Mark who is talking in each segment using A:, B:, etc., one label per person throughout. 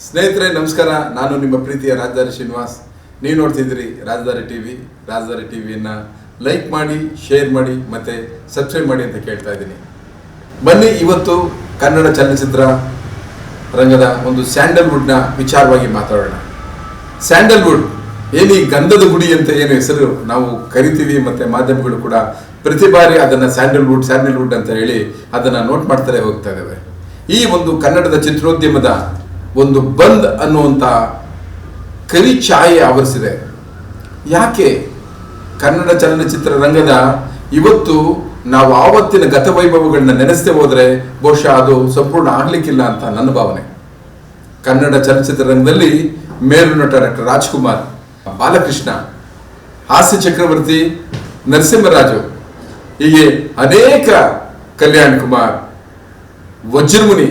A: ಸ್ನೇಹಿತರೆ, ನಮಸ್ಕಾರ. ನಾನು ನಿಮ್ಮ ಪ್ರೀತಿಯ ರಾಜಧಾರಿ ಶ್ರೀನಿವಾಸ್. ನೀವು ನೋಡ್ತಿದ್ದೀರಿ ರಾಜಧಾರಿ ಟಿವಿ. ರಾಜಧಾರಿ ಟಿವಿಯನ್ನ ಲೈಕ್ ಮಾಡಿ, ಶೇರ್ ಮಾಡಿ, ಮತ್ತೆ ಸಬ್ಸ್ಕ್ರೈಬ್ ಮಾಡಿ ಅಂತ ಕೇಳ್ತಾ ಇದ್ದೀನಿ. ಬನ್ನಿ, ಇವತ್ತು ಕನ್ನಡ ಚಲನಚಿತ್ರ ರಂಗದ ಒಂದು ಸ್ಯಾಂಡಲ್ವುಡ್ನ ವಿಚಾರವಾಗಿ ಮಾತಾಡೋಣ. ಸ್ಯಾಂಡಲ್ವುಡ್, ಏನು ಈ ಗಂಧದ ಗುಡಿ ಅಂತ ಏನು ಹೆಸರು ನಾವು ಕರಿತೀವಿ, ಮತ್ತೆ ಮಾಧ್ಯಮಗಳು ಕೂಡ ಪ್ರತಿ ಬಾರಿ ಅದನ್ನ ಸ್ಯಾಂಡಲ್ವುಡ್ ಸ್ಯಾಂಡಲ್ವುಡ್ ಅಂತ ಹೇಳಿ ಅದನ್ನ ನೋಟ್ ಮಾಡ್ತಾರೆ ಹೋಗ್ತಾ ಇದ್ದಾವೆ ಈ ಒಂದು ಕನ್ನಡದ ಚಿತ್ರೋದ್ಯಮದ ಒಂದು ಬಂದ್ ಅನ್ನುವಂಥ ಕವಿ ಛಾಯೆ ಆವರಿಸಿದೆ. ಯಾಕೆ? ಕನ್ನಡ ಚಲನಚಿತ್ರ ರಂಗದ ಇವತ್ತು ನಾವು ಆವತ್ತಿನ ಗತವೈಭವಗಳನ್ನ ನೆನೆಸದೆ ಹೋದರೆ ಬಹುಶಃ ಅದು ಸಂಪೂರ್ಣ ಆಗ್ಲಿಕ್ಕಿಲ್ಲ ಅಂತ ನನ್ನ ಭಾವನೆ. ಕನ್ನಡ ಚಲನಚಿತ್ರ ರಂಗದಲ್ಲಿ ಮೇರು ನಟ ಡಾಕ್ಟರ್ ರಾಜ್ಕುಮಾರ್, ಬಾಲಕೃಷ್ಣ, ಹಾಸ್ಯ ಚಕ್ರವರ್ತಿ ನರಸಿಂಹರಾಜು, ಹೀಗೆ ಅನೇಕ ಕಲ್ಯಾಣ್ ಕುಮಾರ್, ವಜ್ರಮುನಿ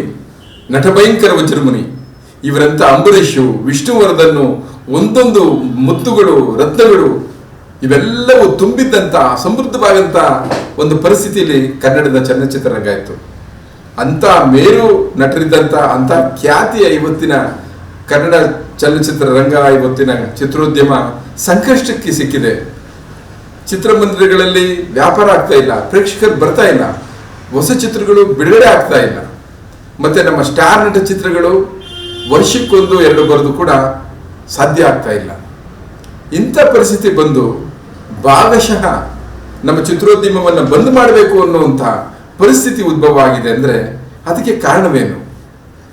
A: ನಟಭಯಂಕರ ವಜ್ರಮುನಿ ಇವರಂತ ಅಂಬರೀಷು ವಿಷ್ಣುವರ್ಧನ್ನು ಒಂದೊಂದು ಮುತ್ತುಗಳು, ರತ್ನಗಳು, ಇವೆಲ್ಲವೂ ತುಂಬಿದ್ದಂಥ ಸಮೃದ್ಧವಾದಂಥ ಒಂದು ಪರಿಸ್ಥಿತಿಯಲ್ಲಿ ಕನ್ನಡದ ಚಲನಚಿತ್ರ ರಂಗ ಇತ್ತು ಅಂಥ ಮೇರು ನಟರಿದ್ದಂಥ ಅಂಥ ಖ್ಯಾತಿಯ ಇವತ್ತಿನ ಕನ್ನಡ ಚಲನಚಿತ್ರ ರಂಗ ಇವತ್ತಿನ ಚಿತ್ರೋದ್ಯಮ ಸಂಕಷ್ಟಕ್ಕೆ ಸಿಕ್ಕಿದೆ. ಚಿತ್ರಮಂದಿರಗಳಲ್ಲಿ ವ್ಯಾಪಾರ ಆಗ್ತಾ ಇಲ್ಲ, ಪ್ರೇಕ್ಷಕರು ಬರ್ತಾ ಇಲ್ಲ, ಹೊಸ ಚಿತ್ರಗಳು ಬಿಡುಗಡೆ ಆಗ್ತಾ ಇಲ್ಲ. ಮತ್ತೆ ನಮ್ಮ ಸ್ಟಾರ್ ನಟ ಚಿತ್ರಗಳು ವರ್ಷಕ್ಕೊಂದು ಎರಡು ಬರೆದು ಕೂಡ ಸಾಧ್ಯ ಆಗ್ತಾ ಇಲ್ಲ. ಇಂಥ ಪರಿಸ್ಥಿತಿ ಬಂದು ಭಾಗಶಃ ನಮ್ಮ ಚಿತ್ರೋದ್ಯಮವನ್ನು ಬಂದ್ ಮಾಡಬೇಕು ಅನ್ನುವಂಥ ಪರಿಸ್ಥಿತಿ ಉದ್ಭವ ಆಗಿದೆ ಅಂದರೆ ಅದಕ್ಕೆ ಕಾರಣವೇನು?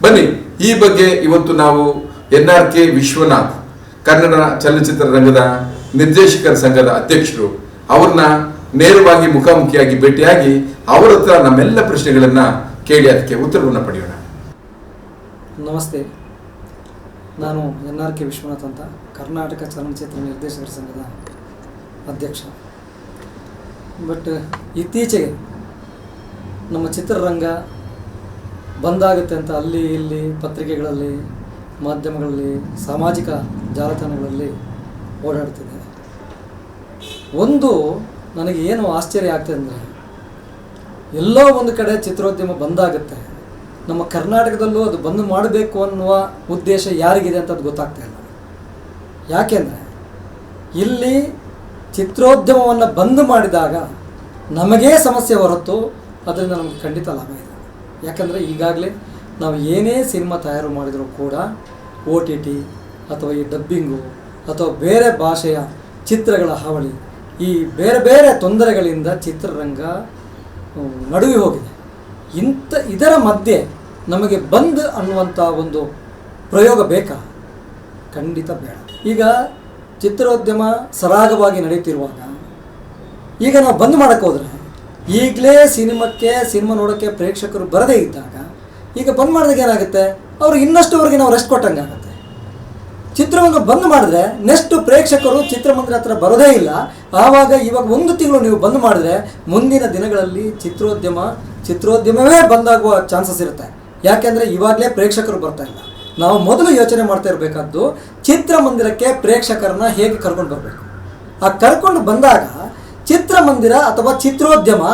A: ಬನ್ನಿ, ಈ ಬಗ್ಗೆ ಇವತ್ತು ನಾವು N R K Vishwanath, Kannada ಚಲನಚಿತ್ರ ರಂಗದ ನಿರ್ದೇಶಕರ ಸಂಘದ ಅಧ್ಯಕ್ಷರು, ಅವ್ರನ್ನ ನೇರವಾಗಿ ಮುಖಾಮುಖಿಯಾಗಿ ಭೇಟಿಯಾಗಿ ಅವರ ಹತ್ರ ನಮ್ಮೆಲ್ಲ ಪ್ರಶ್ನೆಗಳನ್ನ ಕೇಳಿ ಅದಕ್ಕೆ ಉತ್ತರವನ್ನು ಪಡೆಯೋಣ.
B: ನಮಸ್ತೆ. ನಾನು ಎನ್ ಆರ್ ಕೆ ವಿಶ್ವನಾಥ್ ಅಂತ ಕರ್ನಾಟಕ ಚಲನಚಿತ್ರ ನಿರ್ದೇಶಕರ ಸಂಘದ ಅಧ್ಯಕ್ಷ. ಬಟ್ ಇತ್ತೀಚೆಗೆ ನಮ್ಮ ಚಿತ್ರರಂಗ ಬಂದಾಗುತ್ತೆ ಅಂತ ಅಲ್ಲಿ ಇಲ್ಲಿ ಪತ್ರಿಕೆಗಳಲ್ಲಿ, ಮಾಧ್ಯಮಗಳಲ್ಲಿ, ಸಾಮಾಜಿಕ ಜಾಲತಾಣಗಳಲ್ಲಿ ಓಡಾಡ್ತಿದೆ. ಒಂದು ನನಗೆ ಏನು ಆಶ್ಚರ್ಯ ಆಗ್ತದೆ ಅಂದರೆ ಎಲ್ಲೋ ಒಂದು ಕಡೆ ಚಿತ್ರೋದ್ಯಮ ಬಂದಾಗುತ್ತೆ. ನಮ್ಮ ಕರ್ನಾಟಕದಲ್ಲೂ ಅದು ಬಂದ್ ಮಾಡಬೇಕು ಅನ್ನುವ ಉದ್ದೇಶ ಯಾರಿಗಿದೆ ಅಂತ ಅದು ಗೊತ್ತಾಗ್ತಾ ಇಲ್ಲ. ಯಾಕೆಂದರೆ ಇಲ್ಲಿ ಚಿತ್ರೋದ್ಯಮವನ್ನು ಬಂದ್ ಮಾಡಿದಾಗ ನಮಗೇ ಸಮಸ್ಯೆ ಹೊರತು ಅದರಿಂದ ನಮಗೆ ಖಂಡಿತ ಲಾಭ ಇಲ್ಲ ಯಾಕಂದರೆ ಈಗಾಗಲೇ ನಾವು ಏನೇ ಸಿನಿಮಾ ತಯಾರು ಮಾಡಿದರೂ ಕೂಡ ಒ ಟಿ ಟಿ ಅಥವಾ ಈ ಡಬ್ಬಿಂಗು ಅಥವಾ ಬೇರೆ ಭಾಷೆಯ ಚಿತ್ರಗಳ ಹಾವಳಿ, ಈ ಬೇರೆ ಬೇರೆ ತೊಂದರೆಗಳಿಂದ ಚಿತ್ರರಂಗ ನಡುವಿ ಹೋಗಿದೆ. ಇಂಥ ಇದರ ಮಧ್ಯೆ ನಮಗೆ ಬಂದ್ ಅನ್ನುವಂಥ ಒಂದು ಪ್ರಯೋಗ ಬೇಕಾ? ಖಂಡಿತ ಬೇಡ. ಈಗ ಚಿತ್ರೋದ್ಯಮ ಸರಾಗವಾಗಿ ನಡೆಯುತ್ತಿರುವಾಗ ಈಗ ನಾವು ಬಂದ್ ಮಾಡಕ್ಕೆ ಹೋದ್ರೆ, ಈಗಲೇ ಸಿನಿಮಾಕ್ಕೆ, ಸಿನಿಮಾ ನೋಡೋಕ್ಕೆ ಪ್ರೇಕ್ಷಕರು ಬರದೇ ಇದ್ದಾಗ, ಈಗ ಬಂದ್ ಮಾಡಿದಾಗ ಏನಾಗುತ್ತೆ? ಅವ್ರಿಗೆ ಇನ್ನಷ್ಟುವರೆಗೆ ನಾವು ರೆಸ್ಟ್ ಕೊಟ್ಟಂಗೆ ಆಗುತ್ತೆ. ಚಿತ್ರವನ್ನು ಬಂದ್ ಮಾಡಿದ್ರೆ ನೆಕ್ಸ್ಟ್ ಪ್ರೇಕ್ಷಕರು ಚಿತ್ರಮಂದಿರ ಹತ್ರ ಬರೋದೇ ಇಲ್ಲ. ಆವಾಗ ಇವಾಗ ಒಂದು ತಿಂಗಳು ನೀವು ಬಂದ್ ಮಾಡಿದ್ರೆ ಮುಂದಿನ ದಿನಗಳಲ್ಲಿ ಚಿತ್ರೋದ್ಯಮ, ಚಿತ್ರೋದ್ಯಮವೇ ಬಂದಾಗುವ ಚಾನ್ಸಸ್ ಇರುತ್ತೆ. ಯಾಕೆಂದ್ರೆ ಇವಾಗಲೇ ಪ್ರೇಕ್ಷಕರು ಬರ್ತಾ ಇಲ್ಲ. ನಾವು ಮೊದಲು ಯೋಚನೆ ಮಾಡ್ತಾ ಇರಬೇಕಾದ್ದು ಚಿತ್ರಮಂದಿರಕ್ಕೆ ಪ್ರೇಕ್ಷಕರನ್ನ ಹೇಗೆ ಕರ್ಕೊಂಡು ಬರಬೇಕು? ಆ ಕರ್ಕೊಂಡು ಬಂದಾಗ ಚಿತ್ರಮಂದಿರ ಅಥವಾ ಚಿತ್ರೋದ್ಯಮ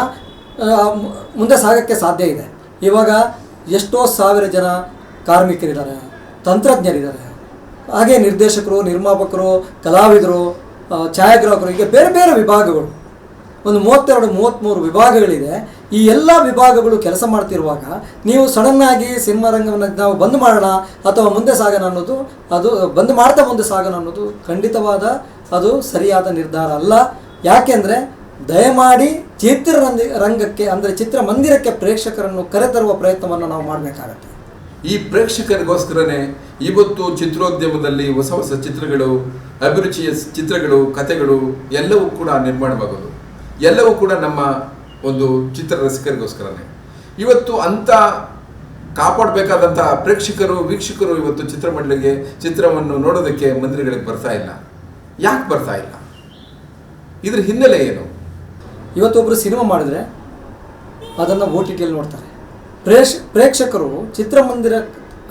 B: ಮುಂದೆ ಸಾಗಕ್ಕೆ ಸಾಧ್ಯ ಇದೆ. ಇವಾಗ ಎಷ್ಟೋ ಸಾವಿರ ಜನ ಕಾರ್ಮಿಕರಿದ್ದಾರೆ, ತಂತ್ರಜ್ಞರಿದ್ದಾರೆ. ಹಾಗೆ ನಿರ್ದೇಶಕರು, ನಿರ್ಮಾಪಕರು, ಕಲಾವಿದರು ಛಾಯಾಗ್ರಾಹಕರು, ಹೀಗೆ ಬೇರೆ ಬೇರೆ ವಿಭಾಗಗಳು. ಒಂದು ಮೂವತ್ತೆರಡು ಮೂವತ್ತ್ಮೂರು ವಿಭಾಗಗಳಿದೆ. ಈ ಎಲ್ಲ ವಿಭಾಗಗಳು ಕೆಲಸ ಮಾಡ್ತಿರುವಾಗ ನೀವು ಸಡನ್ನಾಗಿ ಸಿನಿಮಾ ರಂಗವನ್ನು ನಾವು ಬಂದ್ ಮಾಡೋಣ ಅಥವಾ ಮುಂದೆ ಸಾಗೋಣ ಅನ್ನೋದು ಅದು ಬಂದ್ ಮಾಡ್ತಾ ಮುಂದೆ ಸಾಗೋಣ ಅನ್ನೋದು ಖಂಡಿತವಾದ ಅದು ಸರಿಯಾದ ನಿರ್ಧಾರ ಅಲ್ಲ. ಯಾಕೆಂದರೆ ದಯಮಾಡಿ ಚಿತ್ರರಂಗ ರಂಗಕ್ಕೆ ಅಂದರೆ ಚಿತ್ರಮಂದಿರಕ್ಕೆ ಪ್ರೇಕ್ಷಕರನ್ನು ಕರೆತರುವ ಪ್ರಯತ್ನವನ್ನು ನಾವು ಮಾಡಬೇಕಾಗತ್ತೆ.
A: ಈ ಪ್ರೇಕ್ಷಕರಿಗೋಸ್ಕರನೇ ಇವತ್ತು ಚಿತ್ರೋದ್ಯಮದಲ್ಲಿ ಹೊಸ ಹೊಸ ಚಿತ್ರಗಳು, ಅಭಿರುಚಿಯ ಚಿತ್ರಗಳು, ಕಥೆಗಳು ಎಲ್ಲವೂ ಕೂಡ ನಿರ್ಮಾಣವಾಗೋದು. ಎಲ್ಲವೂ ಕೂಡ ನಮ್ಮ ಒಂದು ಚಿತ್ರ ರಸಿಕರಿಗೋಸ್ಕರನೇ. ಇವತ್ತು ಅಂತ ಕಾಪಾಡಬೇಕಾದಂಥ ಪ್ರೇಕ್ಷಕರು, ವೀಕ್ಷಕರು ಇವತ್ತು ಚಿತ್ರಮಂಡಳಿಗೆ ಚಿತ್ರವನ್ನು ನೋಡೋದಕ್ಕೆ ಮಂದಿರಗಳಿಗೆ ಬರ್ತಾ ಇಲ್ಲ. ಯಾಕೆ ಬರ್ತಾ ಇಲ್ಲ? ಇದ್ರ ಹಿನ್ನೆಲೆ ಏನು?
B: ಇವತ್ತೊಬ್ಬರು ಸಿನಿಮಾ ಮಾಡಿದ್ರೆ ಅದನ್ನು ಓ ಟಿ ಟಿಯಲ್ಲಿ ನೋಡ್ತಾರೆ. ಪ್ರೇಕ್ಷ ಪ್ರೇಕ್ಷಕರು ಚಿತ್ರಮಂದಿರ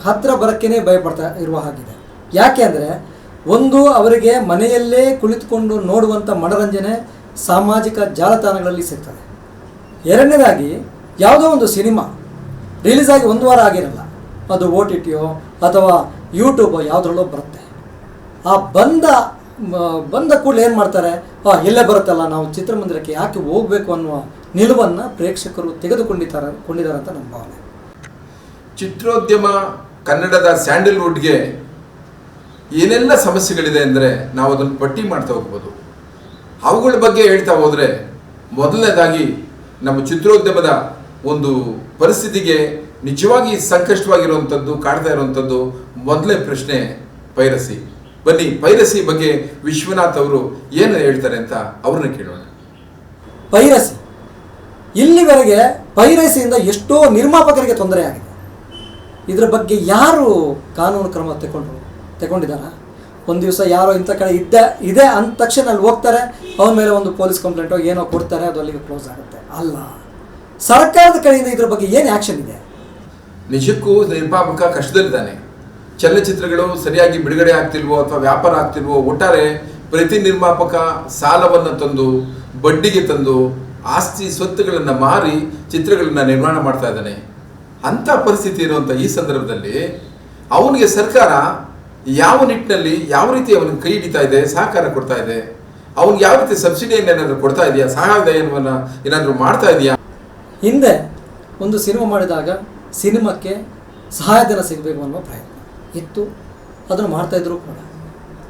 B: ಹತ್ತಿರ ಬರೋಕ್ಕೇ ಭಯಪಡ್ತಾ ಇರುವ ಹಾಗಿದೆ. ಯಾಕೆ ಅಂದರೆ ಒಂದು ಅವರಿಗೆ ಮನೆಯಲ್ಲೇ ಕುಳಿತುಕೊಂಡು ನೋಡುವಂಥ ಮನರಂಜನೆ ಸಾಮಾಜಿಕ ಜಾಲತಾಣಗಳಲ್ಲಿ ಸಿಗ್ತದೆ ಎರಡನೇದಾಗಿ, ಯಾವುದೋ ಒಂದು ಸಿನಿಮಾ ರಿಲೀಸ್ ಆಗಿ ಒಂದು ವಾರ ಆಗಿರಲ್ಲ. ಅದು ಓ ಟಿ ಟಿಯೋ ಅಥವಾ ಯೂಟ್ಯೂಬ್ ಯಾವುದ್ರಲ್ಲೋ ಬರುತ್ತೆ. ಆ ಬಂದ ಬಂದ ಕೂಡಲೇ ಏನು ಮಾಡ್ತಾರೆ? ಆ ಎಲ್ಲೇ ಬರುತ್ತಲ್ಲ, ನಾವು ಚಿತ್ರಮಂದಿರಕ್ಕೆ ಯಾಕೆ ಹೋಗಬೇಕು ಅನ್ನುವ ನಿಲುವನ್ನು ಪ್ರೇಕ್ಷಕರು ತೆಗೆದುಕೊಂಡಿದ್ದಾರೆ, ಕೊಂಡಿದ್ದಾರೆ ಅಂತ ನನ್ನ ಭಾವನೆ.
A: ಚಿತ್ರೋದ್ಯಮ ಕನ್ನಡದ ಸ್ಯಾಂಡಲ್ವುಡ್ಗೆ ಏನೆಲ್ಲ ಸಮಸ್ಯೆಗಳಿದೆ ಅಂದರೆ ನಾವು ಅದನ್ನು ಪಟ್ಟಿ ಮಾಡ್ತಾ ಹೋಗ್ಬೋದು. ಅವುಗಳ ಬಗ್ಗೆ ಹೇಳ್ತಾ ಹೋದರೆ ಮೊದಲನೇದಾಗಿ ನಮ್ಮ ಚಿತ್ರೋದ್ಯಮದ ಒಂದು ಪರಿಸ್ಥಿತಿಗೆ ನಿಜವಾಗಿ ಸಂಕಷ್ಟವಾಗಿರುವಂಥದ್ದು, ಕಾಡ್ತಾ ಇರುವಂಥದ್ದು ಮೊದಲನೇ ಪ್ರಶ್ನೆ ಪೈರಸಿ. ಬನ್ನಿ, ಪೈರಸಿ ಬಗ್ಗೆ ವಿಶ್ವನಾಥ್ ಅವರು ಏನು ಹೇಳ್ತಾರೆ ಅಂತ ಅವ್ರನ್ನ ಕೇಳೋಣ.
B: ಪೈರಸಿ. ಇಲ್ಲಿವರೆಗೆ ಪೈರಸಿಯಿಂದ ಎಷ್ಟೋ ನಿರ್ಮಾಪಕರಿಗೆ ತೊಂದರೆ ಆಗಿದೆ. ಇದರ ಬಗ್ಗೆ ಯಾರು ಕಾನೂನು ಕ್ರಮ ತಗೊಂಡ್ರು ತಗೊಂಡಿದ್ದಾರ? ಒಂದು ದಿವಸ ಯಾರೋ ಇಂಥ ಕಡೆ ಇದ್ದ, ಇದೆ ಅಂದ ತಕ್ಷಣ ಅಲ್ಲಿ ಹೋಗ್ತಾರೆ. ಅವನ ಮೇಲೆ ಒಂದು ಪೊಲೀಸ್ ಕಂಪ್ಲೇಂಟೋ ಏನೋ ಕೊಡ್ತಾರೆ, ಅದು ಅಲ್ಲಿಗೆ ಕ್ಲೋಸ್ ಆಗುತ್ತೆ. ಅಲ್ಲ, ಸರ್ಕಾರದ ಕಡೆಯಿಂದ ಇದ್ರ ಬಗ್ಗೆ ಏನು ಆ್ಯಕ್ಷನ್ ಇದೆ?
A: ನಿಜಕ್ಕೂ ನಿರ್ಮಾಪಕ ಕಷ್ಟದಲ್ಲಿದ್ದಾನೆ. ಚಲನಚಿತ್ರಗಳು ಸರಿಯಾಗಿ ಬಿಡುಗಡೆ ಆಗ್ತಿಲ್ವೋ ಅಥವಾ ವ್ಯಾಪಾರ ಆಗ್ತಿಲ್ವೋ, ಒಟ್ಟಾರೆ ಪ್ರತಿ ನಿರ್ಮಾಪಕ ಸಾಲವನ್ನು ತಂದು, ಬಡ್ಡಿಗೆ ತಂದು, ಆಸ್ತಿ ಸ್ವತ್ತುಗಳನ್ನು ಮಾರಿ ಚಿತ್ರಗಳನ್ನು ನಿರ್ಮಾಣ ಮಾಡ್ತಾ ಇದ್ದಾನೆ. ಅಂಥ ಪರಿಸ್ಥಿತಿ ಇರುವಂಥ ಈ ಸಂದರ್ಭದಲ್ಲಿ ಅವನಿಗೆ ಸರ್ಕಾರ ಯಾವ ನಿಟ್ಟಿನಲ್ಲಿ ಯಾವ ರೀತಿ ಅವನಿಗೆ ಕೈ ಹಿಡಿತಾ ಇದೆ, ಸಹಕಾರ ಕೊಡ್ತಾ ಇದೆ ಅವನಿಗೆ ಯಾವ ರೀತಿ ಸಬ್ಸಿಡಿಯನ್ನು ಏನಾದರೂ ಕೊಡ್ತಾ ಇದೆಯಾ ಸಹಾಯಧನವನ್ನು ಏನಾದರೂ ಮಾಡ್ತಾ ಇದೆಯಾ?
B: ಹಿಂದೆ ಒಂದು ಸಿನಿಮಾ ಮಾಡಿದಾಗ ಸಿನಿಮಾಕ್ಕೆ ಸಹಾಯಧನ ಸಿಗಬೇಕು ಅನ್ನೋ ಪ್ರಯತ್ನ ಇತ್ತು, ಅದನ್ನು ಮಾಡ್ತಾಯಿದ್ರು ಕೂಡ.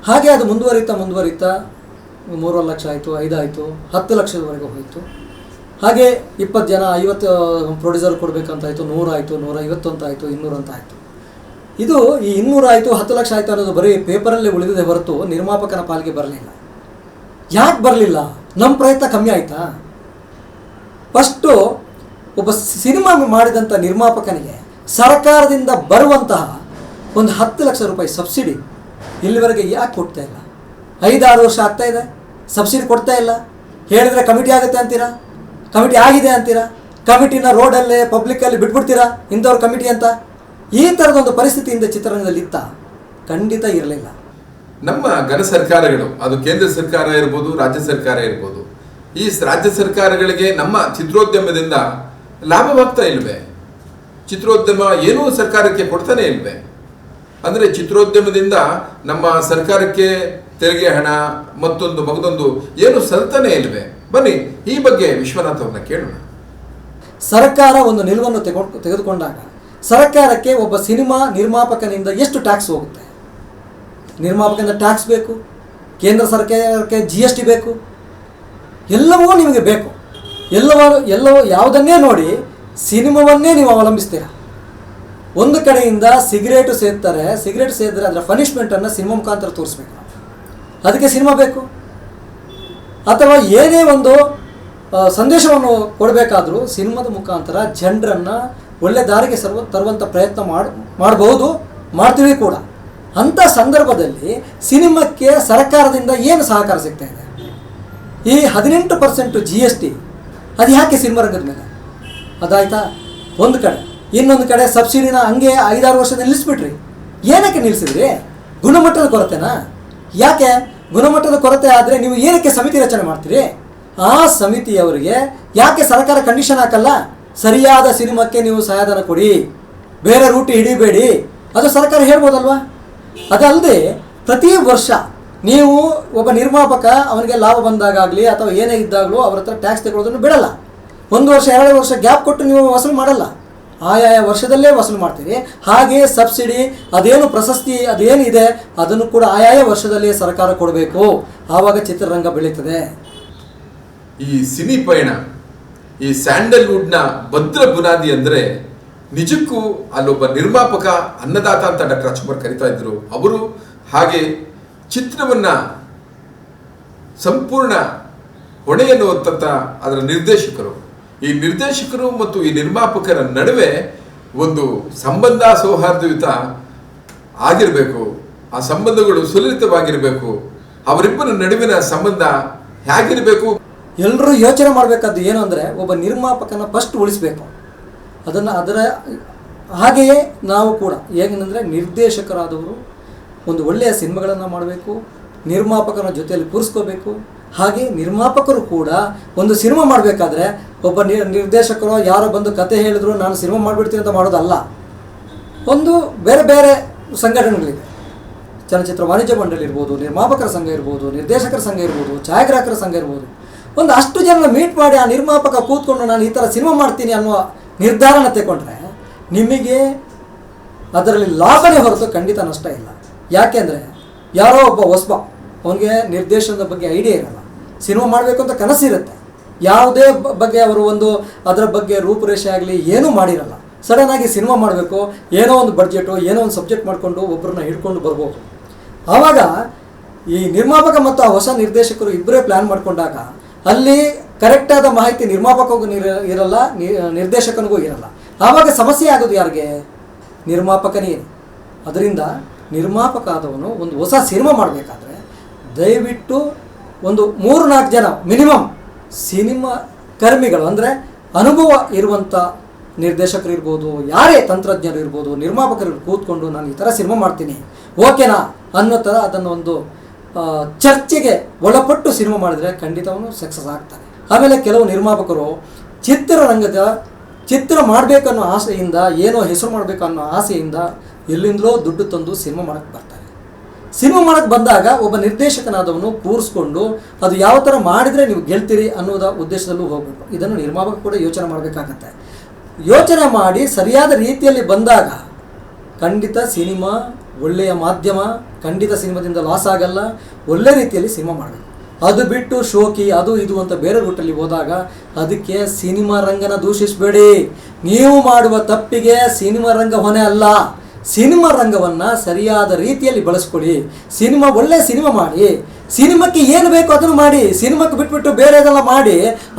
B: ಹಾಗೆ ಅದು ಮುಂದುವರಿತಾ ಮುಂದುವರಿತಾ ಮೂರುವರೆ ಲಕ್ಷ ಆಯಿತು ಐದಾಯಿತು ಹತ್ತು ಲಕ್ಷದವರೆಗೂ ಹೋಯಿತು. ಹಾಗೆ ಇಪ್ಪತ್ತು ಜನ, ಐವತ್ತು ಪ್ರೊಡ್ಯೂಸರ್ ಕೊಡಬೇಕಂತಾಯಿತು ನೂರಾಯಿತು ನೂರ ಐವತ್ತು ಅಂತ ಆಯಿತು ಇನ್ನೂರು ಅಂತ ಆಯಿತು ಇದು ಈ ಇನ್ನೂರು ಆಯಿತು, ಹತ್ತು ಲಕ್ಷ ಆಯಿತು ಅನ್ನೋದು ಬರೀ ಪೇಪರಲ್ಲೇ ಉಳಿದಿದೆ ಹೊರತು ನಿರ್ಮಾಪಕನ ಪಾಲಿಗೆ ಬರಲಿಲ್ಲ. ಯಾಕೆ ಬರಲಿಲ್ಲ? ನಮ್ಮ ಪ್ರಯತ್ನ ಕಮ್ಮಿ ಆಯಿತಾ? ಫಸ್ಟು ಒಬ್ಬ ಸಿನಿಮಾ ಮಾಡಿದಂಥ ನಿರ್ಮಾಪಕನಿಗೆ ಸರ್ಕಾರದಿಂದ ಬರುವಂತಹ ಒಂದು ಹತ್ತು ಲಕ್ಷ ರೂಪಾಯಿ ಸಬ್ಸಿಡಿ ಇಲ್ಲಿವರೆಗೆ ಯಾಕೆ ಕೊಡ್ತಾ ಇಲ್ಲ? ಐದಾರು ವರ್ಷ ಆಗ್ತಾ ಇದೆ, ಸಬ್ಸಿಡಿ ಕೊಡ್ತಾ ಇಲ್ಲ. ಹೇಳಿದರೆ ಕಮಿಟಿ ಆಗುತ್ತೆ ಅಂತೀರಾ? ಕಮಿಟಿ ಆಗಿದೆ ಅಂತೀರಾ? ಕಮಿಟಿನ ರೋಡಲ್ಲೇ ಪಬ್ಲಿಕ್ಕಲ್ಲಿ ಬಿಟ್ಬಿಡ್ತೀರಾ ಇಂಥವ್ರ ಕಮಿಟಿ ಅಂತ? ಈ ಥರದೊಂದು ಪರಿಸ್ಥಿತಿಯಿಂದ ಚಿತ್ರರಂಗದಲ್ಲಿ ಇತ್ತ? ಖಂಡಿತ ಇರಲಿಲ್ಲ.
A: ನಮ್ಮ ಘನ ಸರ್ಕಾರಗಳು ಅದು ಕೇಂದ್ರ ಸರ್ಕಾರ ಇರ್ಬೋದು ರಾಜ್ಯ ಸರ್ಕಾರ ಇರ್ಬೋದು ಈ ರಾಜ್ಯ ಸರ್ಕಾರಗಳಿಗೆ ನಮ್ಮ ಚಿತ್ರೋದ್ಯಮದಿಂದ ಲಾಭವಾಗ್ತಾ ಇಲ್ವೇ? ಚಿತ್ರೋದ್ಯಮ ಏನೂ ಸರ್ಕಾರಕ್ಕೆ ಕೊಡ್ತಾನೆ ಇಲ್ವೇ? ಅಂದರೆ ಚಿತ್ರೋದ್ಯಮದಿಂದ ನಮ್ಮ ಸರ್ಕಾರಕ್ಕೆ ತೆರಿಗೆ ಹಣ ಮತ್ತೊಂದು ಮಗದೊಂದು ಏನು ಸಲ್ತಾನೆ ಇಲ್ವೇ? ಬನ್ನಿ ಈ ಬಗ್ಗೆ ವಿಶ್ವನಾಥ್ ಅವ್ರನ್ನ ಕೇಳೋಣ.
B: ಸರ್ಕಾರ ಒಂದು ನಿಲುವನ್ನು ತೆಗೊಂಡು ತೆಗೆದುಕೊಂಡಾಗ ಸರ್ಕಾರಕ್ಕೆ ಒಬ್ಬ ಸಿನಿಮಾ ನಿರ್ಮಾಪಕನಿಂದ ಎಷ್ಟು ಟ್ಯಾಕ್ಸ್ ಹೋಗುತ್ತೆ? ನಿರ್ಮಾಪಕನಿಂದ ಟ್ಯಾಕ್ಸ್ ಬೇಕು, ಕೇಂದ್ರ ಸರ್ಕಾರಕ್ಕೆ ಜಿ ಎಸ್ ಟಿ ಬೇಕು, ಎಲ್ಲವೂ ನಿಮಗೆ ಬೇಕು. ಎಲ್ಲವ ಎಲ್ಲವೂ ಯಾವುದನ್ನೇ ನೋಡಿ ಸಿನಿಮಾವನ್ನೇ ನೀವು ಅವಲಂಬಿಸ್ತೀರ? ಒಂದು ಕಡೆಯಿಂದ ಸಿಗರೇಟು ಸೇದ್ತಾರೆ, ಸಿಗರೇಟ್ ಸೇದಿದ್ರೆ ಅದರ ಪನಿಷ್ಮೆಂಟನ್ನು ಸಿನಿಮಾ ಮುಖಾಂತರ ತೋರಿಸ್ಬೇಕು ಅದಕ್ಕೆ ಸಿನಿಮಾ ಬೇಕು? ಅಥವಾ ಏನೇ ಒಂದು ಸಂದೇಶವನ್ನು ಕೊಡಬೇಕಾದ್ರೂ ಸಿನಿಮಾದ ಮುಖಾಂತರ ಜನರನ್ನು ಒಳ್ಳೆ ದಾರಿಗೆ ಸರ್ವ ತರುವಂಥ ಪ್ರಯತ್ನ ಮಾಡ್, ಮಾಡಬಹುದು, ಮಾಡ್ತೀವಿ ಕೂಡ. ಅಂಥ ಸಂದರ್ಭದಲ್ಲಿ ಸಿನಿಮಾಕ್ಕೆ ಸರ್ಕಾರದಿಂದ ಏನು ಸಹಕಾರ ಸಿಗ್ತಾ ಇದೆ? ಈ ಹದಿನೆಂಟು ಪರ್ಸೆಂಟು ಜಿ ಎಸ್ ಟಿ ಅದು ಯಾಕೆ ಸಿನಿಮಾ ರಂಗದ ಮೇಲೆ? ಅದಾಯ್ತಾ? ಒಂದು ಕಡೆ. ಇನ್ನೊಂದು ಕಡೆ ಸಬ್ಸಿಡಿನ ಹಂಗೆ ಐದಾರು ವರ್ಷದ ನಿಲ್ಲಿಸ್ಬಿಟ್ರಿ. ಏನಕ್ಕೆ ನಿಲ್ಲಿಸಿದ್ರಿ? ಗುಣಮಟ್ಟದ ಕೊರತೆನಾ? ಯಾಕೆ? ಗುಣಮಟ್ಟದ ಕೊರತೆ ಆದರೆ ನೀವು ಏನಕ್ಕೆ ಸಮಿತಿ ರಚನೆ ಮಾಡ್ತೀರಿ? ಆ ಸಮಿತಿಯವರಿಗೆ ಯಾಕೆ ಸರ್ಕಾರ ಕಂಡೀಷನ್ ಹಾಕಲ್ಲ? ಸರಿಯಾದ ಸಿನಿಮಾಕ್ಕೆ ನೀವು ಸಹಾಯಧನ ಕೊಡಿ. ಬೇರೆ ರೂಟ್ ಹಿಡಿಬೇಡಿ. ಅದು ಸರ್ಕಾರ ಹೇಳ್ಬೋದಲ್ವಾ? ಅದಲ್ಲದೆ ಪ್ರತಿ ವರ್ಷ ನೀವು ಒಬ್ಬ ನಿರ್ಮಾಪಕ ಅವನಿಗೆ ಲಾಭ ಬಂದಾಗಲಿ ಅಥವಾ ಏನೇ ಇದ್ದಾಗಲೂ ಅವ್ರ ಹತ್ರ ಟ್ಯಾಕ್ಸ್ ತಗೊಳ್ಳೋದನ್ನು ಬಿಡಲ್ಲ. ಒಂದು ವರ್ಷ, ಎರಡು ವರ್ಷ ಗ್ಯಾಪ್ ಕೊಟ್ಟು ನೀವು ವಸೂಲು ಮಾಡಲ್ಲ. ಆಯಾಯ ವರ್ಷದಲ್ಲೇ ವಸೂಲು ಮಾಡ್ತೀರಿ. ಹಾಗೆ ಸಬ್ಸಿಡಿ ಅದೇನು ಪ್ರಶಸ್ತಿ, ಅದೇನಿದೆ, ಅದನ್ನು ಕೂಡ ಆಯಾಯ ವರ್ಷದಲ್ಲಿ ಸರ್ಕಾರ ಕೊಡಬೇಕು. ಆವಾಗ ಚಿತ್ರರಂಗ ಬೆಳೀತದೆ.
A: ಈ ಸಿನಿ ಪಯಣ ಈ ಸ್ಯಾಂಡಲ್ವುಡ್ನ ಭದ್ರ ಬುನಾದಿ ಅಂದರೆ ನಿಜಕ್ಕೂ ಅಲ್ಲೊಬ್ಬ ನಿರ್ಮಾಪಕ ಅನ್ನದಾತ ಅಂತ ಡಾಕ್ಟರ್ ರಾಜ್ಕುಮಾರ್ ಕರಿತಾ ಇದ್ರು. ಅವರು ಹಾಗೆ ಚಿತ್ರವನ್ನ ಸಂಪೂರ್ಣ ಹೊಣೆ ಎನ್ನುವಂತ ಅದರ ನಿರ್ದೇಶಕರು. ಈ ನಿರ್ದೇಶಕರು ಮತ್ತು ಈ ನಿರ್ಮಾಪಕರ ನಡುವೆ ಒಂದು ಸಂಬಂಧ ಸೌಹಾರ್ದಯುತ ಆಗಿರಬೇಕು. ಆ ಸಂಬಂಧಗಳು ಸುಲಲಿತವಾಗಿರಬೇಕು. ಅವರಿಬ್ಬರ ನಡುವಿನ ಸಂಬಂಧ ಹೇಗಿರಬೇಕು?
B: ಎಲ್ಲರೂ ಯೋಚನೆ ಮಾಡಬೇಕಾದ್ದು ಏನು ಅಂದರೆ ಒಬ್ಬ ನಿರ್ಮಾಪಕನ ಫಸ್ಟ್ ಉಳಿಸಬೇಕು. ಅದನ್ನು ಅದರ ಹಾಗೆಯೇ ನಾವು ಕೂಡ ಹೇಗೆಂದರೆ ನಿರ್ದೇಶಕರಾದವರು ಒಂದು ಒಳ್ಳೆಯ ಸಿನಿಮಾಗಳನ್ನು ಮಾಡಬೇಕು, ನಿರ್ಮಾಪಕನ ಜೊತೆಯಲ್ಲಿ ಕೂರಿಸ್ಕೋಬೇಕು. ಹಾಗೆ ನಿರ್ಮಾಪಕರು ಕೂಡ ಒಂದು ಸಿನಿಮಾ ಮಾಡಬೇಕಾದ್ರೆ ಒಬ್ಬ ನಿರ್ ನಿರ್ದೇಶಕರು ಯಾರೋ ಬಂದು ಕತೆ ಹೇಳಿದ್ರು, ನಾನು ಸಿನಿಮಾ ಮಾಡಿಬಿಡ್ತೀನಿ ಅಂತ ಮಾಡೋದಲ್ಲ. ಒಂದು ಬೇರೆ ಬೇರೆ ಸಂಘಟನೆಗಳಿದೆ. ಚಲನಚಿತ್ರ ವಾಣಿಜ್ಯ ಮಂಡಳಿ ಇರ್ಬೋದು, ನಿರ್ಮಾಪಕರ ಸಂಘ ಇರ್ಬೋದು, ನಿರ್ದೇಶಕರ ಸಂಘ ಇರ್ಬೋದು, ಛಾಯಾಗ್ರಾಹಕರ ಸಂಘ ಇರ್ಬೋದು. ಒಂದು ಅಷ್ಟು ಜನ ಮೀಟ್ ಮಾಡಿ ಆ ನಿರ್ಮಾಪಕ ಕೂತ್ಕೊಂಡು ನಾನು ಈ ಥರ ಸಿನಿಮಾ ಮಾಡ್ತೀನಿ ಅನ್ನುವ ನಿರ್ಧಾರನ ತಗೊಂಡ್ರೆ ನಿಮಗೆ ಅದರಲ್ಲಿ ಲಾಭನೇ ಹೊರತು ಖಂಡಿತ ನಷ್ಟ ಇಲ್ಲ. ಯಾಕೆಂದರೆ ಯಾರೋ ಒಬ್ಬ ಹೊಸಬ ಅವನಿಗೆ ನಿರ್ದೇಶನದ ಬಗ್ಗೆ ಐಡಿಯಾ ಇರಲ್ಲ. ಸಿನಿಮಾ ಮಾಡಬೇಕು ಅಂತ ಕನಸಿರುತ್ತೆ. ಯಾವುದೇ ಬಗ್ಗೆ ಅವರು ಒಂದು ಅದರ ಬಗ್ಗೆ ರೂಪುರೇಷೆ ಆಗಲಿ ಏನೂ ಮಾಡಿರಲ್ಲ. ಸಡನ್ ಆಗಿ ಸಿನಿಮಾ ಮಾಡಬೇಕು, ಏನೋ ಒಂದು ಬಡ್ಜೆಟು ಏನೋ ಒಂದು ಸಬ್ಜೆಕ್ಟ್ ಮಾಡಿಕೊಂಡು ಒಬ್ಬರನ್ನ ಹಿಡ್ಕೊಂಡು ಬರ್ಬೋದು. ಆವಾಗ ಈ ನಿರ್ಮಾಪಕ ಮತ್ತು ಆ ಹೊಸ ನಿರ್ದೇಶಕರು ಇಬ್ಬರೇ ಪ್ಲ್ಯಾನ್ ಮಾಡಿಕೊಂಡಾಗ ಅಲ್ಲಿ ಕರೆಕ್ಟಾದ ಮಾಹಿತಿ ನಿರ್ಮಾಪಕಗೂ ನಿರ, ಇರಲ್ಲ ನಿರ್ದೇಶಕನಿಗೂ ಇರಲ್ಲ. ಆವಾಗ ಸಮಸ್ಯೆ ಆಗೋದು ಯಾರಿಗೆ? ನಿರ್ಮಾಪಕನೇ ಅದರಿಂದ ನಿರ್ಮಾಪಕ ಆದವನು ಒಂದು ಹೊಸ ಸಿನಿಮಾ ಮಾಡಬೇಕಾದ್ರೆ ದಯವಿಟ್ಟು ಒಂದು ಮೂರು ನಾಲ್ಕು ಜನ ಮಿನಿಮಮ್ ಸಿನಿಮಾ ಕರ್ಮಿಗಳು, ಅಂದರೆ ಅನುಭವ ಇರುವಂಥ ನಿರ್ದೇಶಕರು ಇರ್ಬೋದು, ಯಾರೇ ತಂತ್ರಜ್ಞರು ಇರ್ಬೋದು, ನಿರ್ಮಾಪಕರು ಕೂತ್ಕೊಂಡು ನಾನು ಈ ಥರ ಸಿನಿಮಾ ಮಾಡ್ತೀನಿ, ಓಕೆನಾ ಅನ್ನೋ ಥರ ಅದನ್ನು ಒಂದು ಚರ್ಚೆಗೆ ಒಳಪಟ್ಟು ಸಿನಿಮಾ ಮಾಡಿದರೆ ಖಂಡಿತ ಅವನು ಸಕ್ಸಸ್ ಆಗ್ತಾನೆ. ಆಮೇಲೆ ಕೆಲವು ನಿರ್ಮಾಪಕರು ಚಿತ್ರರಂಗದ ಚಿತ್ರ ಮಾಡಬೇಕನ್ನೋ ಆಸೆಯಿಂದ, ಏನೋ ಹೆಸರು ಮಾಡಬೇಕನ್ನೋ ಆಸೆಯಿಂದ ಎಲ್ಲಿಂದಲೋ ದುಡ್ಡು ತಂದು ಸಿನಿಮಾ ಮಾಡಕ್ಕೆ ಬರ್ತಾರೆ. ಸಿನಿಮಾ ಮಾಡಕ್ಕೆ ಬಂದಾಗ ಒಬ್ಬ ನಿರ್ದೇಶಕನಾದವನು ಕೂರಿಸ್ಕೊಂಡು ಅದು ಯಾವ ಥರ ಮಾಡಿದರೆ ನೀವು ಗೆಲ್ತೀರಿ ಅನ್ನೋದ ಉದ್ದೇಶದಲ್ಲೂ ಹೋಗಬೇಕು. ಇದನ್ನು ನಿರ್ಮಾಪಕ ಕೂಡ ಯೋಚನೆ ಮಾಡಬೇಕಾಗತ್ತೆ. ಯೋಚನೆ ಮಾಡಿ ಸರಿಯಾದ ರೀತಿಯಲ್ಲಿ ಬಂದಾಗ ಖಂಡಿತ ಸಿನಿಮಾ ಒಳ್ಳೆಯ ಮಾಧ್ಯಮ ಖಂಡಿತ ಸಿನಿಮಾದಿಂದ ಲಾಸ್ ಆಗಲ್ಲ, ಒಳ್ಳೆ ರೀತಿಯಲ್ಲಿ ಸಿನಿಮಾ ಮಾಡಬೇಕು. ಅದು ಬಿಟ್ಟು ಶೋಕಿ, ಅದು ಇದು ಅಂತ ಬೇರೆ ರೂಟಲ್ಲಿ ಹೋದಾಗ ಅದಕ್ಕೆ ಸಿನಿಮಾ ರಂಗನ ದೂಷಿಸಬೇಡಿ. ನೀವು ಮಾಡುವ ತಪ್ಪಿಗೆ ಸಿನಿಮಾ ರಂಗ ಹೊಣೆ ಅಲ್ಲ. ಸಿನಿಮಾ ರಂಗವನ್ನು ಸರಿಯಾದ ರೀತಿಯಲ್ಲಿ ಬಳಸ್ಕೊಳ್ಳಿ. ಸಿನಿಮಾ ಒಳ್ಳೆ ಸಿನಿಮಾ ಮಾಡಿ. ಸಿನಿಮಾಕ್ಕೆ ಏನು ಬೇಕೋ ಅದನ್ನು ಮಾಡಿ. ಸಿನಿಮಾಕ್ಕೆ ಬಿಟ್ಬಿಟ್ಟು ಬೇರೆದೆಲ್ಲ ಮಾಡಿ.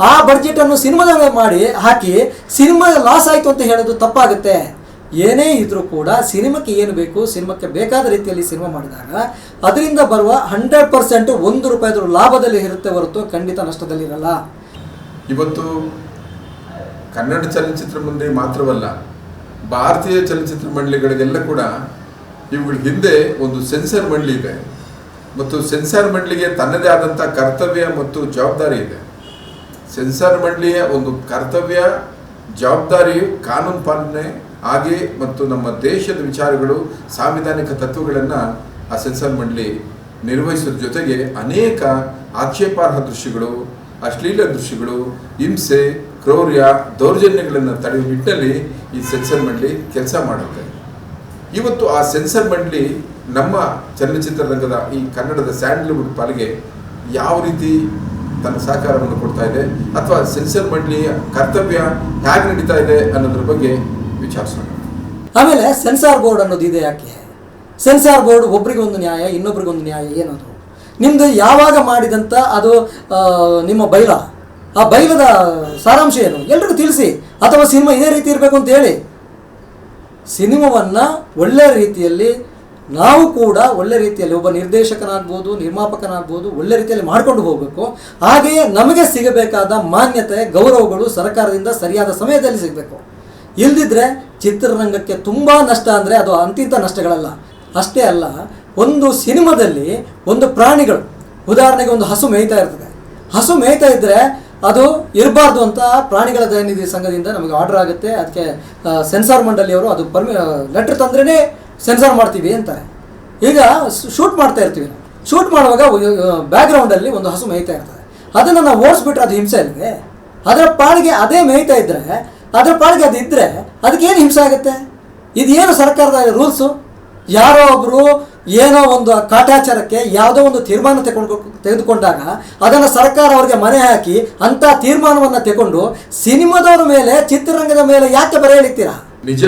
B: ಆ ಬಡ್ಜೆಟನ್ನು ಸಿನಿಮಾದ ಮಾಡಿ ಹಾಕಿ ಸಿನಿಮಾ ಲಾಸ್ ಆಯಿತು ಅಂತ ಹೇಳೋದು ತಪ್ಪಾಗುತ್ತೆ. ಏನೇ ಇದ್ರೂ ಕೂಡ ಸಿನಿಮಾಕ್ಕೆ ಏನು ಬೇಕು, ಸಿನಿಮಾಕ್ಕೆ ಬೇಕಾದ ರೀತಿಯಲ್ಲಿ ಸಿನಿಮಾ ಮಾಡಿದಾಗ ಅದರಿಂದ ಬರುವ ಹಂಡ್ರೆಡ್ ಪರ್ಸೆಂಟ್ ಒಂದು ರೂಪಾಯಿದ್ರು ಲಾಭದಲ್ಲಿ ಇರುತ್ತೆ ಹೊರತು ಖಂಡಿತ ನಷ್ಟದಲ್ಲಿರಲ್ಲ.
A: ಇವತ್ತು ಕನ್ನಡ ಚಲನಚಿತ್ರ ಮಂಡಳಿ ಮಾತ್ರವಲ್ಲ, ಭಾರತೀಯ ಚಲನಚಿತ್ರ ಮಂಡಳಿಗಳಿಗೆಲ್ಲ ಕೂಡ ಇವುಗಳ ಹಿಂದೆ ಒಂದು ಸೆನ್ಸರ್ ಮಂಡಳಿ ಇದೆ. ಮತ್ತು ಸೆನ್ಸಾರ್ ಮಂಡಳಿಗೆ ತನ್ನದೇ ಆದಂಥ ಕರ್ತವ್ಯ ಮತ್ತು ಜವಾಬ್ದಾರಿ ಇದೆ. ಸೆನ್ಸಾರ್ ಮಂಡಳಿಯ ಒಂದು ಕರ್ತವ್ಯ ಜವಾಬ್ದಾರಿಯು ಕಾನೂನು ಪಾಲನೆ ಹಾಗೆ ಮತ್ತು ನಮ್ಮ ದೇಶದ ವಿಚಾರಗಳು ಸಾಂವಿಧಾನಿಕ ತತ್ವಗಳನ್ನು ಆ ಸೆನ್ಸಾರ್ ಮಂಡಳಿ ನಿರ್ವಹಿಸೋದ್ರ ಜೊತೆಗೆ ಅನೇಕ ಆಕ್ಷೇಪಾರ್ಹ ದೃಶ್ಯಗಳು, ಅಶ್ಲೀಲ ದೃಶ್ಯಗಳು, ಹಿಂಸೆ, ಕ್ರೌರ್ಯ, ದೌರ್ಜನ್ಯಗಳನ್ನು ತಡೆಯುವ ನಿಟ್ಟಿನಲ್ಲಿ ಈ ಸೆನ್ಸರ್ ಮಂಡಳಿ ಕೆಲಸ ಮಾಡುತ್ತೆ. ಇವತ್ತು ಆ ಸೆನ್ಸರ್ ಮಂಡಳಿ ನಮ್ಮ ಚಲನಚಿತ್ರರಂಗದ ಈ ಕನ್ನಡದ ಸ್ಯಾಂಡಲ್ವುಡ್ ಪಾಲಿಗೆ ಯಾವ ರೀತಿ ತನ್ನ ಸಹಕಾರವನ್ನು ಕೊಡ್ತಾ ಇದೆ, ಅಥವಾ ಸೆನ್ಸರ್ ಮಂಡಳಿಯ ಕರ್ತವ್ಯ ಹೇಗೆ ನಡೀತಾ ಇದೆ ಅನ್ನೋದ್ರ ಬಗ್ಗೆ ವಿಚಾರಿಸೋಣ.
B: ಆಮೇಲೆ ಸೆನ್ಸಾರ್ ಬೋರ್ಡ್ ಅನ್ನೋದು ಇದೆ ಯಾಕೆ? ಸೆನ್ಸಾರ್ ಬೋರ್ಡ್ ಒಬ್ರಿಗೊಂದು ನ್ಯಾಯ, ಇನ್ನೊಬ್ರಿಗೊಂದು ನ್ಯಾಯ ಏನದು? ನಿಮ್ಮದು ಯಾವಾಗ ಮಾಡಿದಂಥ ಅದು ನಿಮ್ಮ ಬೈಲ? ಆ ಬೈಲದ ಸಾರಾಂಶ ಏನು? ಎಲ್ರಿಗೂ ತಿಳಿಸಿ. ಅಥವಾ ಸಿನಿಮಾ ಇದೇ ರೀತಿ ಇರಬೇಕು ಅಂತ ಹೇಳಿ. ಸಿನಿಮಾವನ್ನು ಒಳ್ಳೆಯ ರೀತಿಯಲ್ಲಿ, ನಾವು ಕೂಡ ಒಳ್ಳೆ ರೀತಿಯಲ್ಲಿ, ಒಬ್ಬ ನಿರ್ದೇಶಕನಾಗ್ಬೋದು, ನಿರ್ಮಾಪಕನಾಗ್ಬೋದು, ಒಳ್ಳೆ ರೀತಿಯಲ್ಲಿ ಮಾಡ್ಕೊಂಡು ಹೋಗಬೇಕು. ಹಾಗೆಯೇ ನಮಗೆ ಸಿಗಬೇಕಾದ ಮಾನ್ಯತೆ, ಗೌರವಗಳು ಸರ್ಕಾರದಿಂದ ಸರಿಯಾದ ಸಮಯದಲ್ಲಿ ಸಿಗಬೇಕು. ಇಲ್ದಿದ್ರೆ ಚಿತ್ರರಂಗಕ್ಕೆ ತುಂಬ ನಷ್ಟ ಅಂದರೆ ಅದು ಅಂತಿಂತ ನಷ್ಟಗಳಲ್ಲ. ಅಷ್ಟೇ ಅಲ್ಲ, ಒಂದು ಸಿನಿಮಾದಲ್ಲಿ ಒಂದು ಪ್ರಾಣಿಗಳು, ಉದಾಹರಣೆಗೆ ಒಂದು ಹಸು ಮೇಯ್ತಾ ಇರ್ತದೆ. ಹಸು ಮೇಯ್ತಾ ಇದ್ದರೆ ಅದು ಇರಬಾರ್ದು ಅಂತ ಪ್ರಾಣಿಗಳ ದಯನಿಧಿ ಸಂಘದಿಂದ ನಮಗೆ ಆರ್ಡರ್ ಆಗುತ್ತೆ. ಅದಕ್ಕೆ ಸೆನ್ಸಾರ್ ಮಂಡಳಿಯವರು ಅದು ಪರ್ಮಿ ಲೆಟ್ರ್ ತಂದ್ರೇ ಸೆನ್ಸಾರ್ ಮಾಡ್ತೀವಿ ಅಂತಾರೆ. ಈಗ ಶೂಟ್ ಮಾಡ್ತಾ ಇರ್ತೀವಿ ಶೂಟ್ ಮಾಡುವಾಗ ಬ್ಯಾಕ್ಗ್ರೌಂಡಲ್ಲಿ ಒಂದು ಹಸು ಮೇಯ್ತಾ ಇರ್ತದೆ. ಅದನ್ನು ನಾವು ಓಡಿಸ್ಬಿಟ್ರೆ ಅದು ಹಿಂಸೆ ಇಲ್ಲವೇ ಅದರ ಪಾಳಿಗೆ ಅದೇ ಮೇಯ್ತಾ ಇದ್ದರೆ ಅದರ ಪಾಡಿಗೆ ಅದು ಇದ್ದರೆ ಅದಕ್ಕೆ ಏನು ಹಿಂಸೆ ಆಗುತ್ತೆ? ಇದೇನು ಸರ್ಕಾರದ ರೂಲ್ಸು ಯಾರೋ ಒಬ್ಬರು ಏನೋ ಒಂದು ಕಾಟಾಚಾರಕ್ಕೆ ಯಾವುದೋ ಒಂದು ತೀರ್ಮಾನ ತಗೊಂಡು ತೆಗೆದುಕೊಂಡಾಗ ಅದನ್ನು ಸರ್ಕಾರ ಅವರಿಗೆ ಮನೆ ಹಾಕಿ ಅಂಥ ತೀರ್ಮಾನವನ್ನು ತಗೊಂಡು ಸಿನಿಮಾದವರ ಮೇಲೆ, ಚಿತ್ರರಂಗದ ಮೇಲೆ ಯಾಕೆ ಬರೆ
A: ನಿಜ.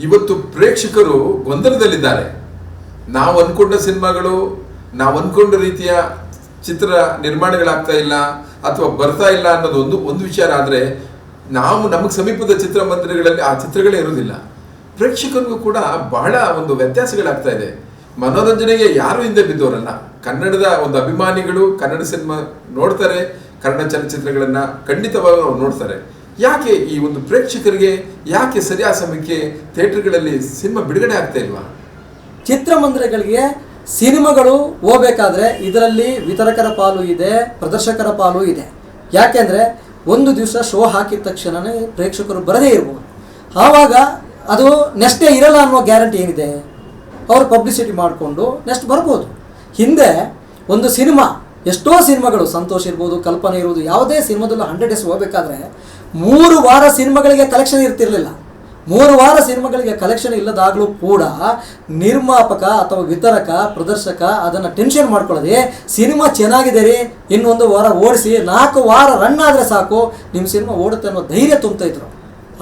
A: ಇವತ್ತು ಪ್ರೇಕ್ಷಕರು ಗೊಂದಲದಲ್ಲಿದ್ದಾರೆ. ನಾವು ಅಂದ್ಕೊಂಡ ಸಿನಿಮಾಗಳು, ನಾವು ಅಂದ್ಕೊಂಡ ರೀತಿಯ ಚಿತ್ರ ನಿರ್ಮಾಣಗಳಾಗ್ತಾ ಇಲ್ಲ ಅಥವಾ ಬರ್ತಾ ಇಲ್ಲ ಅನ್ನೋದು ಒಂದು ಒಂದು ವಿಚಾರ ಆದರೆ ನಾವು ನಮಗೆ ಸಮೀಪದ ಚಿತ್ರಮಂದಿರಗಳಲ್ಲಿ ಆ ಚಿತ್ರಗಳೇ ಇರುವುದಿಲ್ಲ. ಪ್ರೇಕ್ಷಕರಿಗೂ ಕೂಡ ಬಹಳ ಒಂದು ವ್ಯತ್ಯಾಸಗಳಾಗ್ತಾ ಇದೆ. ಮನೋರಂಜನೆಗೆ ಯಾರು ಹಿಂದೆ ಬಿದ್ದವರಲ್ಲ ಕನ್ನಡದ ಒಂದು ಅಭಿಮಾನಿಗಳು ಕನ್ನಡ ಸಿನಿಮಾ ನೋಡ್ತಾರೆ, ಕನ್ನಡ ಚಲನಚಿತ್ರಗಳನ್ನು ಖಂಡಿತವಾಗಿ ಅವ್ರು ನೋಡ್ತಾರೆ. ಯಾಕೆ ಈ ಒಂದು ಪ್ರೇಕ್ಷಕರಿಗೆ, ಯಾಕೆ ಸರಿಯಾದ ಸಮಯಕ್ಕೆ ಥಿಯೇಟರ್ಗಳಲ್ಲಿ ಸಿನಿಮಾ ಬಿಡುಗಡೆ ಆಗ್ತಾ ಇಲ್ವಾ?
B: ಚಿತ್ರಮಂದಿರಗಳಿಗೆ ಸಿನಿಮಾಗಳು ಹೋಗ್ಬೇಕಾದ್ರೆ ಇದರಲ್ಲಿ ವಿತರಕರ ಪಾಲು ಇದೆ, ಪ್ರದರ್ಶಕರ ಪಾಲು ಇದೆ. ಯಾಕೆಂದರೆ ಒಂದು ದಿವಸ ಶೋ ಹಾಕಿದ ತಕ್ಷಣವೇ ಪ್ರೇಕ್ಷಕರು ಬರದೇ ಇರ್ಬೋದು. ಆವಾಗ ಅದು ನೆಕ್ಸ್ಟ್ ಇರಲ್ಲ ಅನ್ನೋ ಗ್ಯಾರಂಟಿ ಏನಿದೆ? ಅವರು ಪಬ್ಲಿಸಿಟಿ ಮಾಡಿಕೊಂಡು ನೆಕ್ಸ್ಟ್ ಬರ್ಬೋದು. ಹಿಂದೆ ಒಂದು ಸಿನಿಮಾ, ಎಷ್ಟೋ ಸಿನಿಮಾಗಳು, ಸಂತೋಷ ಇರ್ಬೋದು, ಕಲ್ಪನೆ ಇರ್ಬೋದು, ಯಾವುದೇ ಸಿನಿಮಾದಲ್ಲೂ ಹಂಡ್ರೆಡ್ ಡೇಸ್ ಹೋಗಬೇಕಾದ್ರೆ ಮೂರು ವಾರ ಸಿನಿಮಾಗಳಿಗೆ ಕಲೆಕ್ಷನ್ ಇರ್ತಿರ್ಲಿಲ್ಲ. ಮೂರು ವಾರ ಸಿನಿಮಾಗಳಿಗೆ ಕಲೆಕ್ಷನ್ ಇಲ್ಲದಾಗಲೂ ಕೂಡ ನಿರ್ಮಾಪಕ ಅಥವಾ ವಿತರಕ, ಪ್ರದರ್ಶಕ ಅದನ್ನು ಟೆನ್ಷನ್ ಮಾಡ್ಕೊಳ್ಳದೆ ಸಿನಿಮಾ ಚೆನ್ನಾಗಿದೆ ರೀ, ಇನ್ನೊಂದು ವಾರ ಓಡಿಸಿ, ನಾಲ್ಕು ವಾರ ರನ್ ಆದರೆ ಸಾಕು ನಿಮ್ಮ ಸಿನಿಮಾ ಓಡುತ್ತೆ ಅನ್ನೋ ಧೈರ್ಯ ತುಂಬ್ತಾ ಇದ್ರು.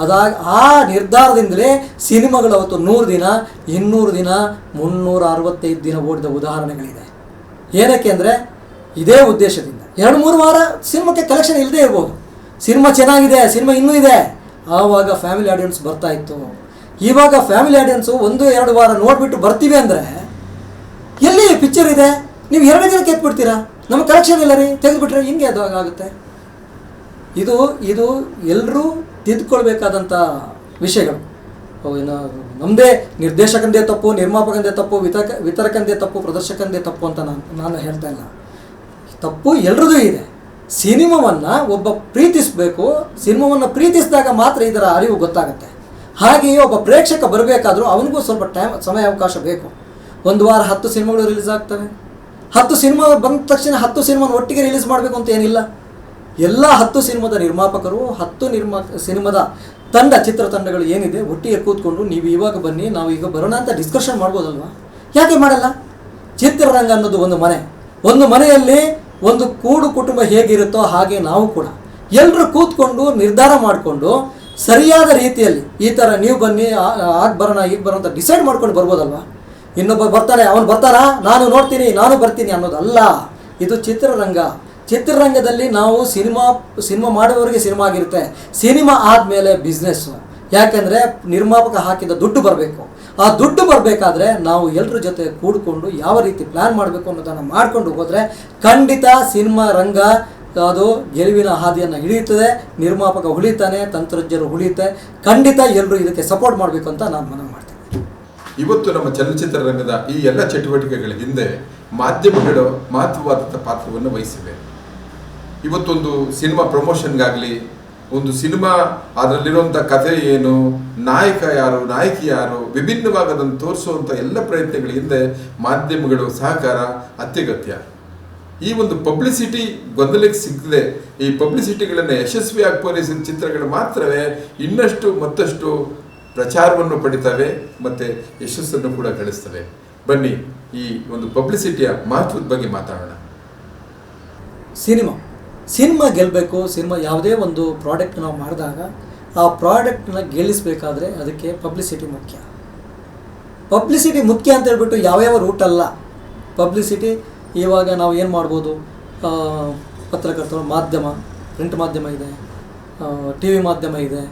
B: ಅದಾಗ ಆ ನಿರ್ಧಾರದಿಂದಲೇ ಸಿನಿಮಾಗಳು ಅವತ್ತು ನೂರು ದಿನ, ಇನ್ನೂರು ದಿನ, ಮುನ್ನೂರ ಅರವತ್ತೈದು ದಿನ ಓಡಿದ ಉದಾಹರಣೆಗಳಿದೆ. ಏನಕ್ಕೆ ಅಂದರೆ, ಇದೇ ಉದ್ದೇಶದಿಂದ. ಎರಡು, ಮೂರು ವಾರ ಸಿನಿಮಾಕ್ಕೆ ಕಲೆಕ್ಷನ್ ಇಲ್ಲದೆ ಇರ್ಬೋದು. ಸಿನಿಮಾ ಚೆನ್ನಾಗಿದೆ, ಸಿನಿಮಾ ಇನ್ನೂ ಇದೆ. ಆವಾಗ ಫ್ಯಾಮಿಲಿ ಆಡಿಯನ್ಸ್ ಬರ್ತಾ ಇತ್ತು. ಇವಾಗ ಫ್ಯಾಮಿಲಿ ಆಡಿಯನ್ಸು ಒಂದು, ಎರಡು ವಾರ ನೋಡಿಬಿಟ್ಟು ಬರ್ತೀವಿ ಅಂದರೆ, ಎಲ್ಲಿ ಪಿಕ್ಚರ್ ಇದೆ? ನೀವು ಎರಡು ದಿನ ಎತ್ಬಿಡ್ತೀರಾ? ನಮ್ಮ ಕಲೆಕ್ಷನ್ ಇಲ್ಲ ರೀ, ತೆಗೆದುಬಿಟ್ರೆ ಹಿಂಗೆ ಅದು ಆಗುತ್ತೆ. ಇದು ಇದು ಎಲ್ಲರೂ ತಿದ್ದುಕೊಳ್ಬೇಕಾದಂಥ ವಿಷಯಗಳು. ನಮ್ಮದೇ ನಿರ್ದೇಶಕಂದೇ ತಪ್ಪು, ನಿರ್ಮಾಪಕಂದೇ ತಪ್ಪು ವಿತರಕ ವಿತರಕಂದೇ ತಪ್ಪು, ಪ್ರದರ್ಶಕಂದೇ ತಪ್ಪು ಅಂತ ನಾನು ನಾನು ಹೇಳ್ತಾ ಇಲ್ಲ. ತಪ್ಪು ಎಲ್ರದೂ ಇದೆ. ಸಿನಿಮಾವನ್ನು ಒಬ್ಬ ಪ್ರೀತಿಸಬೇಕು, ಸಿನಿಮಾವನ್ನು ಪ್ರೀತಿಸಿದಾಗ ಮಾತ್ರ ಇದರ ಅರಿವು ಗೊತ್ತಾಗುತ್ತೆ. ಹಾಗೆಯೇ ಒಬ್ಬ ಪ್ರೇಕ್ಷಕ ಬರಬೇಕಾದ್ರೂ ಅವನಿಗೂ ಸ್ವಲ್ಪ ಟೈಮ್, ಸಮಯ, ಅವಕಾಶ ಬೇಕು. ಒಂದು ವಾರ ಹತ್ತು ಸಿನಿಮಾಗಳು ರಿಲೀಸ್ ಆಗ್ತವೆ. ಹತ್ತು ಸಿನಿಮಾ ಬಂದ ತಕ್ಷಣ ಹತ್ತು ಸಿನಿಮಾನ ಒಟ್ಟಿಗೆ ರಿಲೀಸ್ ಮಾಡಬೇಕು ಅಂತ ಏನಿಲ್ಲ. ಎಲ್ಲ ಹತ್ತು ಸಿನಿಮಾದ ನಿರ್ಮಾಪಕರು, ಹತ್ತು ನಿರ್ಮಾ, ಸಿನಿಮಾದ ತಂಡ ಚಿತ್ರತಂಡಗಳು ಏನಿದೆ, ಒಟ್ಟಿಗೆ ಕೂತ್ಕೊಂಡು ನೀವು ಇವಾಗ ಬನ್ನಿ, ನಾವು ಈಗ ಬರೋಣ ಅಂತ ಡಿಸ್ಕಷನ್ ಮಾಡ್ಬೋದಲ್ವಾ? ಯಾಕೆ ಮಾಡಲ್ಲ? ಚಿತ್ರರಂಗ ಅನ್ನೋದು ಒಂದು ಮನೆ. ಒಂದು ಮನೆಯಲ್ಲಿ ಒಂದು ಕೂಡು ಕುಟುಂಬ ಹೇಗಿರುತ್ತೋ ಹಾಗೆ ನಾವು ಕೂಡ ಎಲ್ಲರೂ ಕೂತ್ಕೊಂಡು ನಿರ್ಧಾರ ಮಾಡಿಕೊಂಡು ಸರಿಯಾದ ರೀತಿಯಲ್ಲಿ ಈ ಥರ ನೀವು ಬನ್ನಿ ಆಗ ಬರೋಣ, ಈಗ ಬರೋಣ ಅಂತ ಡಿಸೈಡ್ ಮಾಡ್ಕೊಂಡು ಬರ್ಬೋದಲ್ವ? ಇನ್ನೊಬ್ಬ ಬರ್ತಾನೆ ಅವನು ಬರ್ತಾರಾ? ನಾನು ನೋಡ್ತೀನಿ, ನಾನು ಬರ್ತೀನಿ ಅನ್ನೋದಲ್ಲ. ಇದು ಚಿತ್ರರಂಗ. ಚಿತ್ರರಂಗದಲ್ಲಿ ನಾವು ಸಿನಿಮಾ ಸಿನಿಮಾ ಮಾಡುವವರಿಗೆ ಸಿನಿಮಾ ಆಗಿರುತ್ತೆ. ಸಿನಿಮಾ ಆದಮೇಲೆ ಬಿಸ್ನೆಸ್ಸು ಯಾಕೆಂದರೆ ನಿರ್ಮಾಪಕ ಹಾಕಿದ ದುಡ್ಡು ಬರಬೇಕು. ಆ ದುಡ್ಡು ಬರಬೇಕಾದ್ರೆ ನಾವು ಎಲ್ಲರ ಜೊತೆ ಕೂಡಿಕೊಂಡು ಯಾವ ರೀತಿ ಪ್ಲ್ಯಾನ್ ಮಾಡಬೇಕು ಅನ್ನೋದನ್ನು ಮಾಡ್ಕೊಂಡು ಹೋದರೆ ಖಂಡಿತ ಸಿನಿಮಾ ರಂಗ ಅದು ಗೆಲುವಿನ ಹಾದಿಯನ್ನು ಹಿಡಿಯುತ್ತದೆ, ನಿರ್ಮಾಪಕ ಉಳಿತಾನೆ ತಂತ್ರಜ್ಞರು ಉಳಿಯುತ್ತೆ ಖಂಡಿತ ಎಲ್ಲರೂ ಇದಕ್ಕೆ ಸಪೋರ್ಟ್ ಮಾಡಬೇಕು ಅಂತ ನಾನು ಮನವಿ ಮಾಡ್ತೀನಿ.
A: ಇವತ್ತು ನಮ್ಮ ಚಲನಚಿತ್ರ ರಂಗದ ಈ ಎಲ್ಲ ಚಟುವಟಿಕೆಗಳ ಹಿಂದೆ ಮಾಧ್ಯಮಗಳು ಮಹತ್ವವಾದಂಥ ಪಾತ್ರವನ್ನು ವಹಿಸಿವೆ. ಇವತ್ತೊಂದು ಸಿನಿಮಾ ಪ್ರಮೋಷನ್ಗಾಗಲಿ ಒಂದು ಸಿನಿಮಾ, ಅದರಲ್ಲಿರುವಂಥ ಕಥೆ ಏನು, ನಾಯಕ ಯಾರು, ನಾಯಕಿ ಯಾರು ವಿಭಿನ್ನವಾಗಿ ಅದನ್ನು ತೋರಿಸುವಂಥ ಎಲ್ಲ ಪ್ರಯತ್ನಗಳ ಹಿಂದೆ ಮಾಧ್ಯಮಗಳು ಸಹಕಾರ ಅತ್ಯಗತ್ಯ. ಈ ಒಂದು ಪಬ್ಲಿಸಿಟಿ ಗೊಂದಲಕ್ಕೆ ಸಿಗದೆ ಈ ಪಬ್ಲಿಸಿಟಿಗಳನ್ನು ಯಶಸ್ವಿಯಾಗಿ ಪೂರೈಸಿದ ಚಿತ್ರಗಳು ಮಾತ್ರವೇ ಇನ್ನಷ್ಟು ಮತ್ತಷ್ಟು ಪ್ರಚಾರವನ್ನು ಪಡಿತವೆ ಮತ್ತು ಯಶಸ್ಸನ್ನು ಕೂಡ ಗಳಿಸ್ತವೆ. ಬನ್ನಿ ಈ ಒಂದು ಪಬ್ಲಿಸಿಟಿಯ ಮಹತ್ವದ ಬಗ್ಗೆ ಮಾತಾಡೋಣ.
B: ಸಿನಿಮಾ. ಸಿನಿಮಾ ಗೆಲ್ಲಬೇಕು ಸಿನಿಮಾ ಯಾವುದೇ ಒಂದು ಪ್ರಾಡಕ್ಟ್ ನಾವು ಮಾಡಿದಾಗ ಆ ಪ್ರಾಡಕ್ಟ್ನ ಗೆಲ್ಲಿಸಬೇಕಾದ್ರೆ ಅದಕ್ಕೆ ಪಬ್ಲಿಸಿಟಿ ಮುಖ್ಯ. ಪಬ್ಲಿಸಿಟಿ ಮುಖ್ಯ ಅಂತ ಹೇಳ್ಬಿಟ್ಟು ಯಾವ್ಯಾವ ರೂಟ್ ಅಲ್ಲ. ಪಬ್ಲಿಸಿಟಿ ಇವಾಗ ನಾವು ಏನು ಮಾಡ್ಬೋದು? ಪತ್ರಕರ್ತರು, ಮಾಧ್ಯಮ ಪ್ರಿಂಟ್ ಮಾಧ್ಯಮ ಇದೆ ಟಿ ವಿ ಮಾಧ್ಯಮ ಇದೆ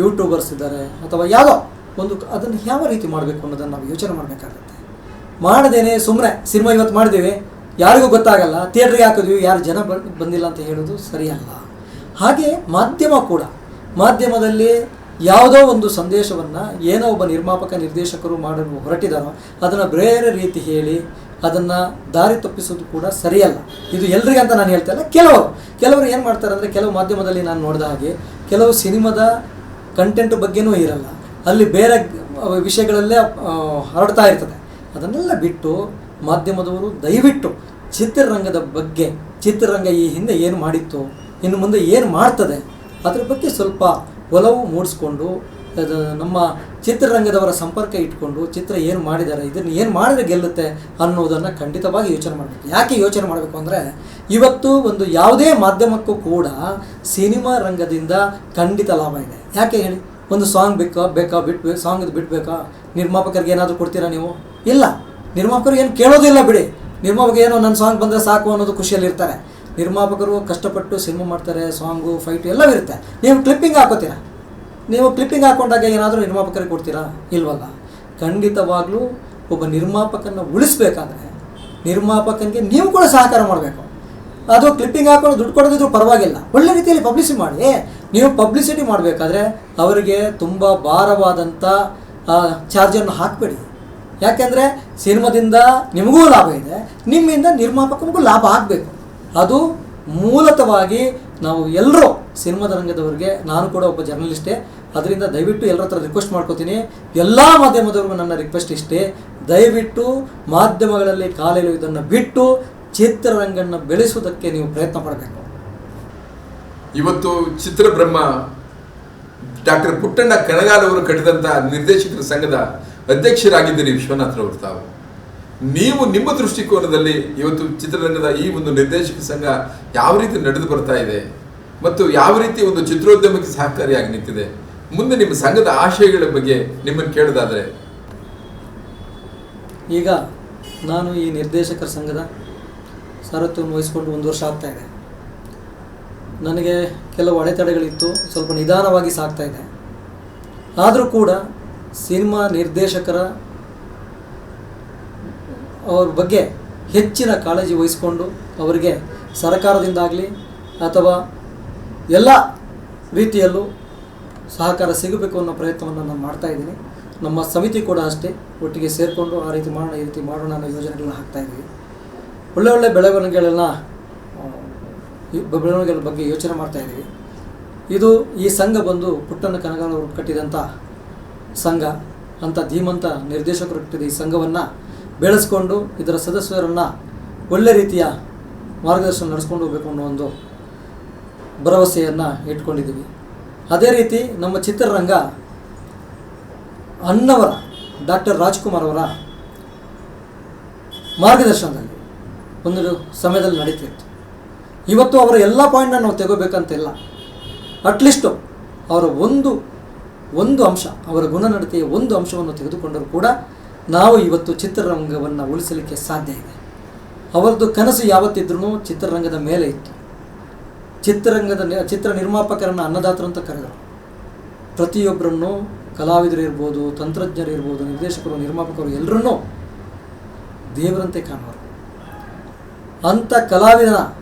B: ಯೂಟ್ಯೂಬರ್ಸ್ ಇದ್ದಾರೆ, ಅಥವಾ ಯಾವುದೋ ಒಂದು ಅದನ್ನು ಯಾವ ರೀತಿ ಮಾಡಬೇಕು ಅನ್ನೋದನ್ನು ನಾವು ಯೋಚನೆ ಮಾಡಬೇಕಾಗುತ್ತೆ. ಮಾಡದೇನೆ ಸುಮ್ಮನೆ ಸಿನಿಮಾ ಇವತ್ತು ಮಾಡಿದ್ದೀವಿ ಯಾರಿಗೂ ಗೊತ್ತಾಗಲ್ಲ ಥಿಯೇಟ್ರಿಗೆ ಹಾಕಿದ್ವಿ, ಯಾರು ಜನ ಬಂದಿಲ್ಲ ಅಂತ ಹೇಳೋದು ಸರಿಯಲ್ಲ. ಹಾಗೆ ಮಾಧ್ಯಮ ಕೂಡ, ಮಾಧ್ಯಮದಲ್ಲಿ ಯಾವುದೋ ಒಂದು ಸಂದೇಶವನ್ನು ಏನೋ ಒಬ್ಬ ನಿರ್ಮಾಪಕ, ನಿರ್ದೇಶಕರು ಮಾಡಲು ಹೊರಟಿದಾರೋ, ಅದನ್ನು ಬೇರೆ ರೀತಿ ಹೇಳಿ, ಅದನ್ನು ದಾರಿ ತಪ್ಪಿಸೋದು ಕೂಡ ಸರಿಯಲ್ಲ. ಇದು ಎಲ್ರಿಗೆ ಅಂತ ನಾನು ಹೇಳ್ತಾ ಇಲ್ಲ, ಕೆಲವರು ಕೆಲವರು ಏನು ಮಾಡ್ತಾರೆ ಅಂದರೆ ಕೆಲವು ಮಾಧ್ಯಮದಲ್ಲಿ ನಾನು ನೋಡಿದ ಹಾಗೆ, ಕೆಲವು ಸಿನಿಮಾದ ಕಂಟೆಂಟ್ ಬಗ್ಗೆನೂ ಇರಲ್ಲ. ಅಲ್ಲಿ ಬೇರೆ ವಿಷಯಗಳಲ್ಲೇ ಹರಡ್ತಾ ಇರ್ತದೆ. ಅದನ್ನೆಲ್ಲ ಬಿಟ್ಟು ಮಾಧ್ಯಮದವರು ದಯವಿಟ್ಟು ಚಿತ್ರರಂಗದ ಬಗ್ಗೆ, ಚಿತ್ರರಂಗ ಈ ಹಿಂದೆ ಏನು ಮಾಡಿತ್ತು, ಇನ್ನು ಮುಂದೆ ಏನು ಮಾಡ್ತದೆ, ಅದ್ರ ಬಗ್ಗೆ ಸ್ವಲ್ಪ ಒಲವು ಮೂಡಿಸ್ಕೊಂಡು ನಮ್ಮ ಚಿತ್ರರಂಗದವರ ಸಂಪರ್ಕ ಇಟ್ಕೊಂಡು ಚಿತ್ರ ಏನು ಮಾಡಿದ್ದಾರೆ, ಇದನ್ನು ಏನು ಮಾಡಿದ್ರೆ ಗೆಲ್ಲುತ್ತೆ ಅನ್ನೋದನ್ನು ಖಂಡಿತವಾಗಿ ಯೋಚನೆ ಮಾಡಬೇಕು. ಯಾಕೆ ಯೋಚನೆ ಮಾಡಬೇಕು ಅಂದರೆ, ಇವತ್ತು ಒಂದು ಯಾವುದೇ ಮಾಧ್ಯಮಕ್ಕೂ ಕೂಡ ಸಿನಿಮಾ ರಂಗದಿಂದ ಖಂಡಿತ ಲಾಭ ಇದೆ. ಯಾಕೆ ಹೇಳಿ? ಒಂದು ಸಾಂಗ್ ಬೇಕಾ ಬೇಕಾ ಬಿಟ್ಬೇಕು ಸಾಂಗ್ ಬಿಟ್ಬೇಕಾ ನಿರ್ಮಾಪಕರಿಗೆ ಏನಾದರೂ ಕೊಡ್ತೀರಾ ನೀವು? ಇಲ್ಲ. ನಿರ್ಮಾಪಕರು ಏನು ಕೇಳೋದಿಲ್ಲ ಬಿಡಿ. ನಿರ್ಮಾಪಕ ಏನೋ ನನ್ನ ಸಾಂಗ್ ಬಂದರೆ ಸಾಕು ಅನ್ನೋದು ಖುಷಿಯಲ್ಲಿರ್ತಾರೆ. ನಿರ್ಮಾಪಕರು ಕಷ್ಟಪಟ್ಟು ಸಿನಿಮಾ ಮಾಡ್ತಾರೆ ಸಾಂಗು ಫೈಟು ಎಲ್ಲ ಇರುತ್ತೆ. ನೀವು ಕ್ಲಿಪ್ಪಿಂಗ್ ಹಾಕೋತೀರಾ? ನೀವು ಕ್ಲಿಪ್ಪಿಂಗ್ ಹಾಕೊಂಡಾಗ ಏನಾದರೂ ನಿರ್ಮಾಪಕರಿಗೆ ಕೊಡ್ತೀರಾ? ಇಲ್ವಲ್ಲ. ಖಂಡಿತವಾಗ್ಲೂ ಒಬ್ಬ ನಿರ್ಮಾಪಕನ ಉಳಿಸ್ಬೇಕಾದ್ರೆ ನಿರ್ಮಾಪಕನಿಗೆ ನೀವು ಕೂಡ ಸಹಕಾರ ಮಾಡಬೇಕು. ಅದು ಕ್ಲಿಪ್ಪಿಂಗ್ ಹಾಕೊಂಡು ದುಡ್ಡು ಕೊಡೋದಿದ್ರು ಪರವಾಗಿಲ್ಲ. ಒಳ್ಳೆ ರೀತಿಯಲ್ಲಿ ಪಬ್ಲಿಸಿಟಿ ಮಾಡಿ. ನೀವು ಪಬ್ಲಿಸಿಟಿ ಮಾಡಬೇಕಾದ್ರೆ ಅವರಿಗೆ ತುಂಬ ಭಾರವಾದಂಥ ಚಾರ್ಜನ್ನು ಹಾಕಬೇಡಿ. ಯಾಕೆಂದರೆ ಸಿನಿಮಾದಿಂದ ನಿಮಗೂ ಲಾಭ ಇದೆ, ನಿಮ್ಮಿಂದ ನಿರ್ಮಾಪಕನಿಗೂ ಲಾಭ ಆಗಬೇಕು. ಅದು ಮೂಲತವಾಗಿ ನಾವು ಎಲ್ಲರೂ ಸಿನಿಮಾದ ರಂಗದವರಿಗೆ, ನಾನು ಕೂಡ ಒಬ್ಬ ಜರ್ನಲಿಸ್ಟೇ, ಅದರಿಂದ ದಯವಿಟ್ಟು ಎಲ್ಲರ ಹತ್ರ ರಿಕ್ವೆಸ್ಟ್ ಮಾಡ್ಕೋತೀನಿ. ಎಲ್ಲ ಮಾಧ್ಯಮದವ್ರಿಗೂ ನನ್ನ ರಿಕ್ವೆಸ್ಟ್ ಇಷ್ಟೇ, ದಯವಿಟ್ಟು ಮಾಧ್ಯಮಗಳಲ್ಲಿ ಕಾಲೆಳೆಯುವುದನ್ನು ಬಿಟ್ಟು ಚಿತ್ರರಂಗನ್ನು ಬೆಳೆಸುವುದಕ್ಕೆ ನೀವು ಪ್ರಯತ್ನ ಪಡಬೇಕು.
A: ಇವತ್ತು ಚಿತ್ರಬ್ರಹ್ಮ ಡಾಕ್ಟರ್ ಪುಟ್ಟಣ್ಣ ಕಣಗಾಲ್ ಅವರು ಕಟ್ಟಿದಂಥ ನಿರ್ದೇಶಕರ ಸಂಘದ ಅಧ್ಯಕ್ಷರಾಗಿದ್ದೀರಿ ವಿಶ್ವನಾಥ್ರವರು ತಾವು. ನೀವು ನಿಮ್ಮ ದೃಷ್ಟಿಕೋನದಲ್ಲಿ ಇವತ್ತು ಚಿತ್ರರಂಗದ ಈ ಒಂದು ನಿರ್ದೇಶಕ ಸಂಘ ಯಾವ ರೀತಿ ನಡೆದು ಬರ್ತಾ ಇದೆ ಮತ್ತು ಯಾವ ರೀತಿ ಒಂದು ಚಿತ್ರೋದ್ಯಮಕ್ಕೆ ಸಹಕಾರಿಯಾಗಿ ನಿಂತಿದೆ. ಮುಂದೆ ನಿಮ್ಮ ಸಂಘದ ಆಶಯಗಳ ಬಗ್ಗೆ ನಿಮ್ಮನ್ನು ಕೇಳೋದಾದರೆ.
B: ಈಗ ನಾನು ಈ ನಿರ್ದೇಶಕರ ಸಂಘದ ಸಾರತ್ವವನ್ನು ವಹಿಸಿಕೊಂಡು ಒಂದು ವರ್ಷ ಆಗ್ತಾ ಇದೆ. ನನಗೆ ಕೆಲವು ಅಡೆತಡೆಗಳಿತ್ತು, ಸ್ವಲ್ಪ ನಿಧಾನವಾಗಿ ಸಾಗ್ತಾ ಇದೆ. ಆದರೂ ಕೂಡ ಸಿನಿಮಾ ನಿರ್ದೇಶಕರ ಅವ್ರ ಬಗ್ಗೆ ಹೆಚ್ಚಿನ ಕಾಳಜಿ ವಹಿಸಿಕೊಂಡು ಅವರಿಗೆ ಸರ್ಕಾರದಿಂದಾಗಲಿ ಅಥವಾ ಎಲ್ಲ ರೀತಿಯಲ್ಲೂ ಸಹಕಾರ ಸಿಗಬೇಕು ಅನ್ನೋ ಪ್ರಯತ್ನವನ್ನು ನಾನು ಮಾಡ್ತಾ ಇದ್ದೀನಿ. ನಮ್ಮ ಸಮಿತಿ ಕೂಡ ಅಷ್ಟೇ ಒಟ್ಟಿಗೆ ಸೇರಿಕೊಂಡು ಆ ರೀತಿ ಮಾಡೋಣ, ಈ ರೀತಿ ಮಾಡೋಣ ಅನ್ನೋ ಯೋಜನೆಗಳನ್ನ ಹಾಕ್ತಾ ಇದ್ದೀವಿ. ಒಳ್ಳೆ ಒಳ್ಳೆ ಬೆಳವಣಿಗೆಗಳನ್ನ ಬೆಳವಣಿಗೆಗಳ ಬಗ್ಗೆ ಯೋಚನೆ ಮಾಡ್ತಾ ಇದ್ದೀವಿ. ಇದು ಈ ಸಂಘ ಬಂದು ಪುಟ್ಟನ ಕನಗಾನವರು ಕಟ್ಟಿದಂಥ ಸಂಘ, ಅಂತ ಧೀಮಂತ ನಿರ್ದೇಶಕರು ಈ ಸಂಘವನ್ನು ಬೆಳೆಸ್ಕೊಂಡು ಇದರ ಸದಸ್ಯರನ್ನು ಒಳ್ಳೆ ರೀತಿಯ ಮಾರ್ಗದರ್ಶನ ನಡೆಸ್ಕೊಂಡು ಹೋಗಬೇಕು ಅನ್ನೋ ಒಂದು ಭರವಸೆಯನ್ನು ಇಟ್ಕೊಂಡಿದ್ದೀವಿ. ಅದೇ ರೀತಿ ನಮ್ಮ ಚಿತ್ರರಂಗ ಅಣ್ಣವರ ಡಾಕ್ಟರ್ ರಾಜ್ಕುಮಾರ್ ಅವರ ಮಾರ್ಗದರ್ಶನದಲ್ಲಿ ಒಂದು ಸಮಯದಲ್ಲಿ ನಡೀತಿತ್ತು ಇವತ್ತು ಅವರ ಎಲ್ಲ ಪಾಯಿಂಟನ್ನು ನಾವು ತೆಗೋಬೇಕಂತಿಲ್ಲ. ಅಟ್ಲೀಸ್ಟು ಅವರ ಒಂದು ಒಂದು ಅಂಶ, ಅವರ ಗುಣನಡತೆಯ ಒಂದು ಅಂಶವನ್ನು ತೆಗೆದುಕೊಂಡರೂ ಕೂಡ ನಾವು ಇವತ್ತು ಚಿತ್ರರಂಗವನ್ನು ಉಳಿಸಲಿಕ್ಕೆ ಸಾಧ್ಯ ಇದೆ. ಅವರದ್ದು ಕನಸು ಯಾವತ್ತಿದ್ರೂ ಚಿತ್ರರಂಗದ ಮೇಲೆ ಇತ್ತು. ಚಿತ್ರರಂಗದ ಚಿತ್ರ ನಿರ್ಮಾಪಕರನ್ನು ಅನ್ನದಾತರು ಅಂತ ಕರೆದರು. ಪ್ರತಿಯೊಬ್ಬರನ್ನು ಕಲಾವಿದರು ಇರ್ಬೋದು, ತಂತ್ರಜ್ಞರು ಇರ್ಬೋದು, ನಿರ್ದೇಶಕರು, ನಿರ್ಮಾಪಕರು ಎಲ್ಲರನ್ನೂ ದೇವರಂತೆ ಕಾಣುವರು. ಅಂಥ ಕಲಾವಿದನ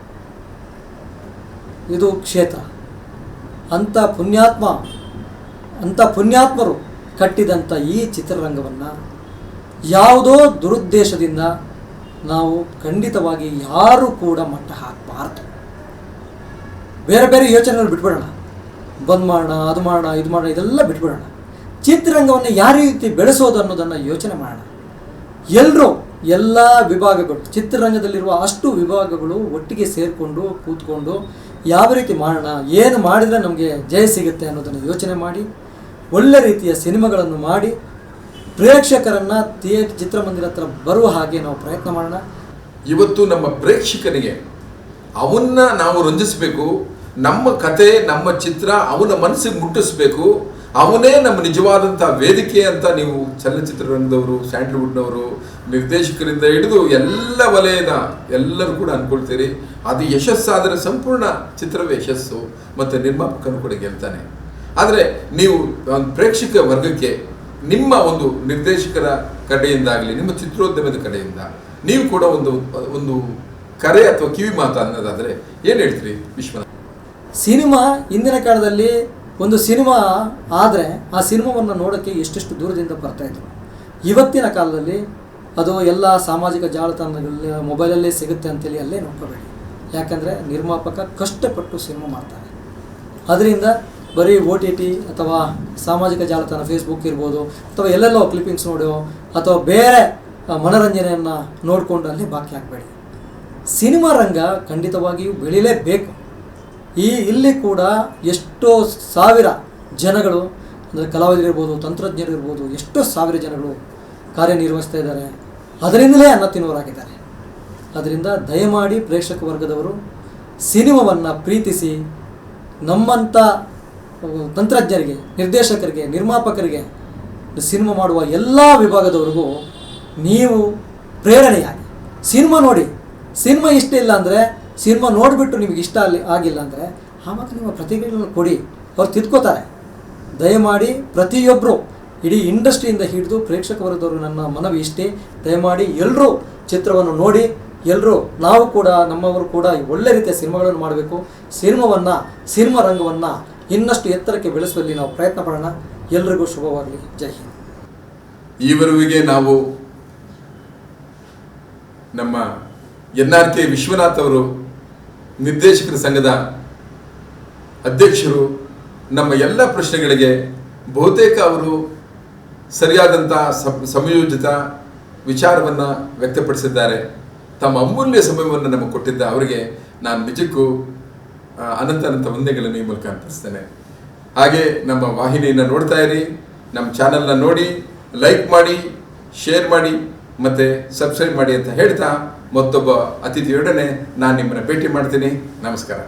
B: ಇದು ಕ್ಷೇತ್ರ. ಅಂಥ ಪುಣ್ಯಾತ್ಮ ಅಂಥ ಪುಣ್ಯಾತ್ಮರು ಕಟ್ಟಿದಂಥ ಈ ಚಿತ್ರರಂಗವನ್ನು ಯಾವುದೋ ದುರುದ್ದೇಶದಿಂದ ನಾವು ಖಂಡಿತವಾಗಿ ಯಾರೂ ಕೂಡ ಮಟ್ಟ ಹಾಕಬಾರ್ದು. ಬೇರೆ ಬೇರೆ ಯೋಚನೆಗಳು ಬಿಟ್ಬಿಡೋಣ. ಬಂದ್ ಮಾಡೋಣ, ಅದು ಮಾಡೋಣ, ಇದು ಮಾಡೋಣ, ಇದೆಲ್ಲ ಬಿಟ್ಬಿಡೋಣ. ಚಿತ್ರರಂಗವನ್ನು ಯಾವ ರೀತಿ ಬೆಳೆಸೋದು ಅನ್ನೋದನ್ನು ಯೋಚನೆ ಮಾಡೋಣ. ಎಲ್ಲರೂ ಎಲ್ಲ ವಿಭಾಗಗಳು, ಚಿತ್ರರಂಗದಲ್ಲಿರುವ ಅಷ್ಟು ವಿಭಾಗಗಳು ಒಟ್ಟಿಗೆ ಸೇರಿಕೊಂಡು, ಕೂತ್ಕೊಂಡು ಯಾವ ರೀತಿ ಮಾಡೋಣ, ಏನು ಮಾಡಿದರೆ ನಮಗೆ ಜಯ ಸಿಗುತ್ತೆ ಅನ್ನೋದನ್ನು ಯೋಚನೆ ಮಾಡಿ. ಒಳ್ಳೆ ರೀತಿಯ ಸಿನಿಮಾಗಳನ್ನು ಮಾಡಿ ಪ್ರೇಕ್ಷಕರನ್ನು ಥಿಯೇಟ್ ಚಿತ್ರಮಂದಿರ ಹತ್ರ ಬರುವ ಹಾಗೆ ನಾವು ಪ್ರಯತ್ನ ಮಾಡೋಣ.
A: ಇವತ್ತು ನಮ್ಮ ಪ್ರೇಕ್ಷಕರಿಗೆ ಅವನ್ನ ನಾವು ರಂಜಿಸಬೇಕು, ನಮ್ಮ ಕತೆ, ನಮ್ಮ ಚಿತ್ರ ಅವನ ಮನಸ್ಸಿಗೆ ಮುಟ್ಟಿಸ್ಬೇಕು, ಅವನೇ ನಮ್ಮ ನಿಜವಾದಂಥ ವೇದಿಕೆ ಅಂತ ನೀವು ಚಲನಚಿತ್ರರಂಗದವರು, ಸ್ಯಾಂಡಲ್ವುಡ್ನವರು, ನಿರ್ದೇಶಕರಿಂದ ಹಿಡಿದು ಎಲ್ಲ ವಲಯದ ಎಲ್ಲರೂ ಕೂಡ ಅನ್ಕೊಳ್ತೀರಿ ಅದು ಯಶಸ್ಸಾದರೆ ಸಂಪೂರ್ಣ ಚಿತ್ರವೇ ಯಶಸ್ಸು, ಮತ್ತು ನಿರ್ಮಾಪಕನು ಕೂಡ ಗೆಲ್ತಾನೆ. ಆದರೆ ನೀವು ಒಂದು ಪ್ರೇಕ್ಷಕ ವರ್ಗಕ್ಕೆ ನಿಮ್ಮ ಒಂದು ನಿರ್ದೇಶಕರ ಕಡೆಯಿಂದಾಗಲಿ, ನಿಮ್ಮ ಚಿತ್ರೋದ್ಯಮದ ಕಡೆಯಿಂದ ನೀವು ಕೂಡ ಒಂದು ಒಂದು ಕರೆ ಅಥವಾ ಕಿವಿ ಮಾತು ಅನ್ನೋದಾದರೆ ಏನು ಹೇಳ್ತೀರಿ ವಿಶ್ವ
B: ಸಿನಿಮಾ ಇಂದಿನ ಕಾಲದಲ್ಲಿ ಒಂದು ಸಿನಿಮಾ ಆದರೆ ಆ ಸಿನಿಮಾವನ್ನು ನೋಡೋಕ್ಕೆ ಎಷ್ಟೆಷ್ಟು ದೂರದಿಂದ ಬರ್ತಾಯಿದ್ರು ಇವತ್ತಿನ ಕಾಲದಲ್ಲಿ ಅದು ಎಲ್ಲ ಸಾಮಾಜಿಕ ಜಾಲತಾಣಗಳಲ್ಲಿ, ಮೊಬೈಲಲ್ಲೇ ಸಿಗುತ್ತೆ ಅಂತೇಳಿ ಅಲ್ಲೇ ನೋಡ್ಕೋಬೇಡಿ. ಯಾಕಂದರೆ ನಿರ್ಮಾಪಕ ಕಷ್ಟಪಟ್ಟು ಸಿನಿಮಾ ಮಾಡ್ತಾರೆ. ಅದರಿಂದ ಬರೀ ಓ ಟಿ ಟಿ ಅಥವಾ ಸಾಮಾಜಿಕ ಜಾಲತಾಣ ಫೇಸ್ಬುಕ್ ಇರ್ಬೋದು, ಅಥವಾ ಎಲ್ಲೆಲ್ಲೋ ಕ್ಲಿಪ್ಪಿಂಗ್ಸ್ ನೋಡೋ, ಅಥವಾ ಬೇರೆ ಮನೋರಂಜನೆಯನ್ನು ನೋಡಿಕೊಂಡು ಅಲ್ಲಿ ಬಾಕಿ ಹಾಕಬೇಡಿ ಸಿನಿಮಾ ರಂಗ ಖಂಡಿತವಾಗಿಯೂ ಬೆಳೀಲೇಬೇಕು. ಈ, ಇಲ್ಲಿ ಕೂಡ ಎಷ್ಟೋ ಸಾವಿರ ಜನಗಳು, ಅಂದರೆ ಕಲಾವಿದರಿರ್ಬೋದು, ತಂತ್ರಜ್ಞರಿರ್ಬೋದು, ಎಷ್ಟೋ ಸಾವಿರ ಜನಗಳು ಕಾರ್ಯನಿರ್ವಹಿಸ್ತಾ ಇದ್ದಾರೆ. ಅದರಿಂದಲೇ ಅನ್ನ ತಿನ್ನುವರಾಗಿದ್ದಾರೆ ಅದರಿಂದ ದಯಮಾಡಿ ಪ್ರೇಕ್ಷಕ ವರ್ಗದವರು ಸಿನಿಮಾವನ್ನು ಪ್ರೀತಿಸಿ ನಮ್ಮಂಥ ತಂತ್ರಜ್ಞರಿಗೆ, ನಿರ್ದೇಶಕರಿಗೆ, ನಿರ್ಮಾಪಕರಿಗೆ ಸಿನಿಮಾ ಮಾಡುವ ಎಲ್ಲ ವಿಭಾಗದವರಿಗೂ ನೀವು ಪ್ರೇರಣೆಯಾಗಿ. ಸಿನಿಮಾ ನೋಡಿ. ಸಿನಿಮಾ ಇಷ್ಟ ಇಲ್ಲ ಅಂದರೆ, ಸಿನಿಮಾ ನೋಡಿಬಿಟ್ಟು ನಿಮಗೆ ಇಷ್ಟ ಅಲ್ಲಿ ಆಗಿಲ್ಲ ಅಂದರೆ, ಆ ಮಾತ್ರ ನಿಮ್ಮ ಪ್ರತಿಕ್ರಿಯೆಗಳನ್ನು ಕೊಡಿ. ಅವ್ರು ತಿದ್ಕೋತಾರೆ. ದಯಮಾಡಿ ಪ್ರತಿಯೊಬ್ಬರು ಇಡೀ ಇಂಡಸ್ಟ್ರಿಯಿಂದ ಹಿಡಿದು ಪ್ರೇಕ್ಷಕ ವರ್ಗದವರು ನನ್ನ ಮನವಿ ಇಷ್ಟೇ. ದಯಮಾಡಿ ಎಲ್ಲರೂ ಚಿತ್ರವನ್ನು ನೋಡಿ ಎಲ್ಲರೂ ನಾವು ಕೂಡ, ನಮ್ಮವರು ಕೂಡ ಒಳ್ಳೆ ರೀತಿಯ ಸಿನಿಮಾಗಳನ್ನು ಮಾಡಬೇಕು. ಸಿನಿಮಾವನ್ನು, ಸಿನಿಮಾ ರಂಗವನ್ನು ಇನ್ನಷ್ಟು ಎತ್ತರಕ್ಕೆ ಬೆಳೆಸುವಲ್ಲಿ ನಾವು ಪ್ರಯತ್ನ ಪಡೋಣ ಎಲ್ರಿಗೂ ಶುಭವಾಗಲಿ. ಜೈ ಹಿಂದ್.
A: ಈವರೆಗೆ ನಾವು ನಮ್ಮ ಎನ್ ಆರ್ ಕೆ ವಿಶ್ವನಾಥ್ ಅವರು, ನಿರ್ದೇಶಕರ ಸಂಘದ ಅಧ್ಯಕ್ಷರು, ನಮ್ಮ ಎಲ್ಲ ಪ್ರಶ್ನೆಗಳಿಗೆ ಬಹುತೇಕ ಅವರು ಸರಿಯಾದಂಥ ಸಮಯೋಜಿತ ವಿಚಾರವನ್ನು ವ್ಯಕ್ತಪಡಿಸಿದ್ದಾರೆ. ತಮ್ಮ ಅಮೂಲ್ಯ ಸಮಯವನ್ನು ನಮಗೆ ಕೊಟ್ಟಿದ್ದ ಅವರಿಗೆ ನಾನು ನಿಜಕ್ಕೂ ಅನಂತ ಅನಂತ ವಂದನೆಗಳನ್ನು ಈ ಮೂಲಕ ಅರ್ಪಿಸ್ತೇನೆ. ಹಾಗೆ ನಮ್ಮ ವಾಹಿನಿಯನ್ನು ನೋಡ್ತಾ ಇರಿ, ನಮ್ಮ ಚಾನಲ್ನ ನೋಡಿ ಲೈಕ್ ಮಾಡಿ ಶೇರ್ ಮಾಡಿ, ಮತ್ತು ಸಬ್ಸ್ಕ್ರೈಬ್ ಮಾಡಿ ಅಂತ ಹೇಳ್ತಾ ಮತ್ತೊಬ್ಬ ಅತಿಥಿಯೊಡನೆ ನಾನು ನಿಮ್ಮನ್ನು ಭೇಟಿ ಮಾಡ್ತೀನಿ. ನಮಸ್ಕಾರ.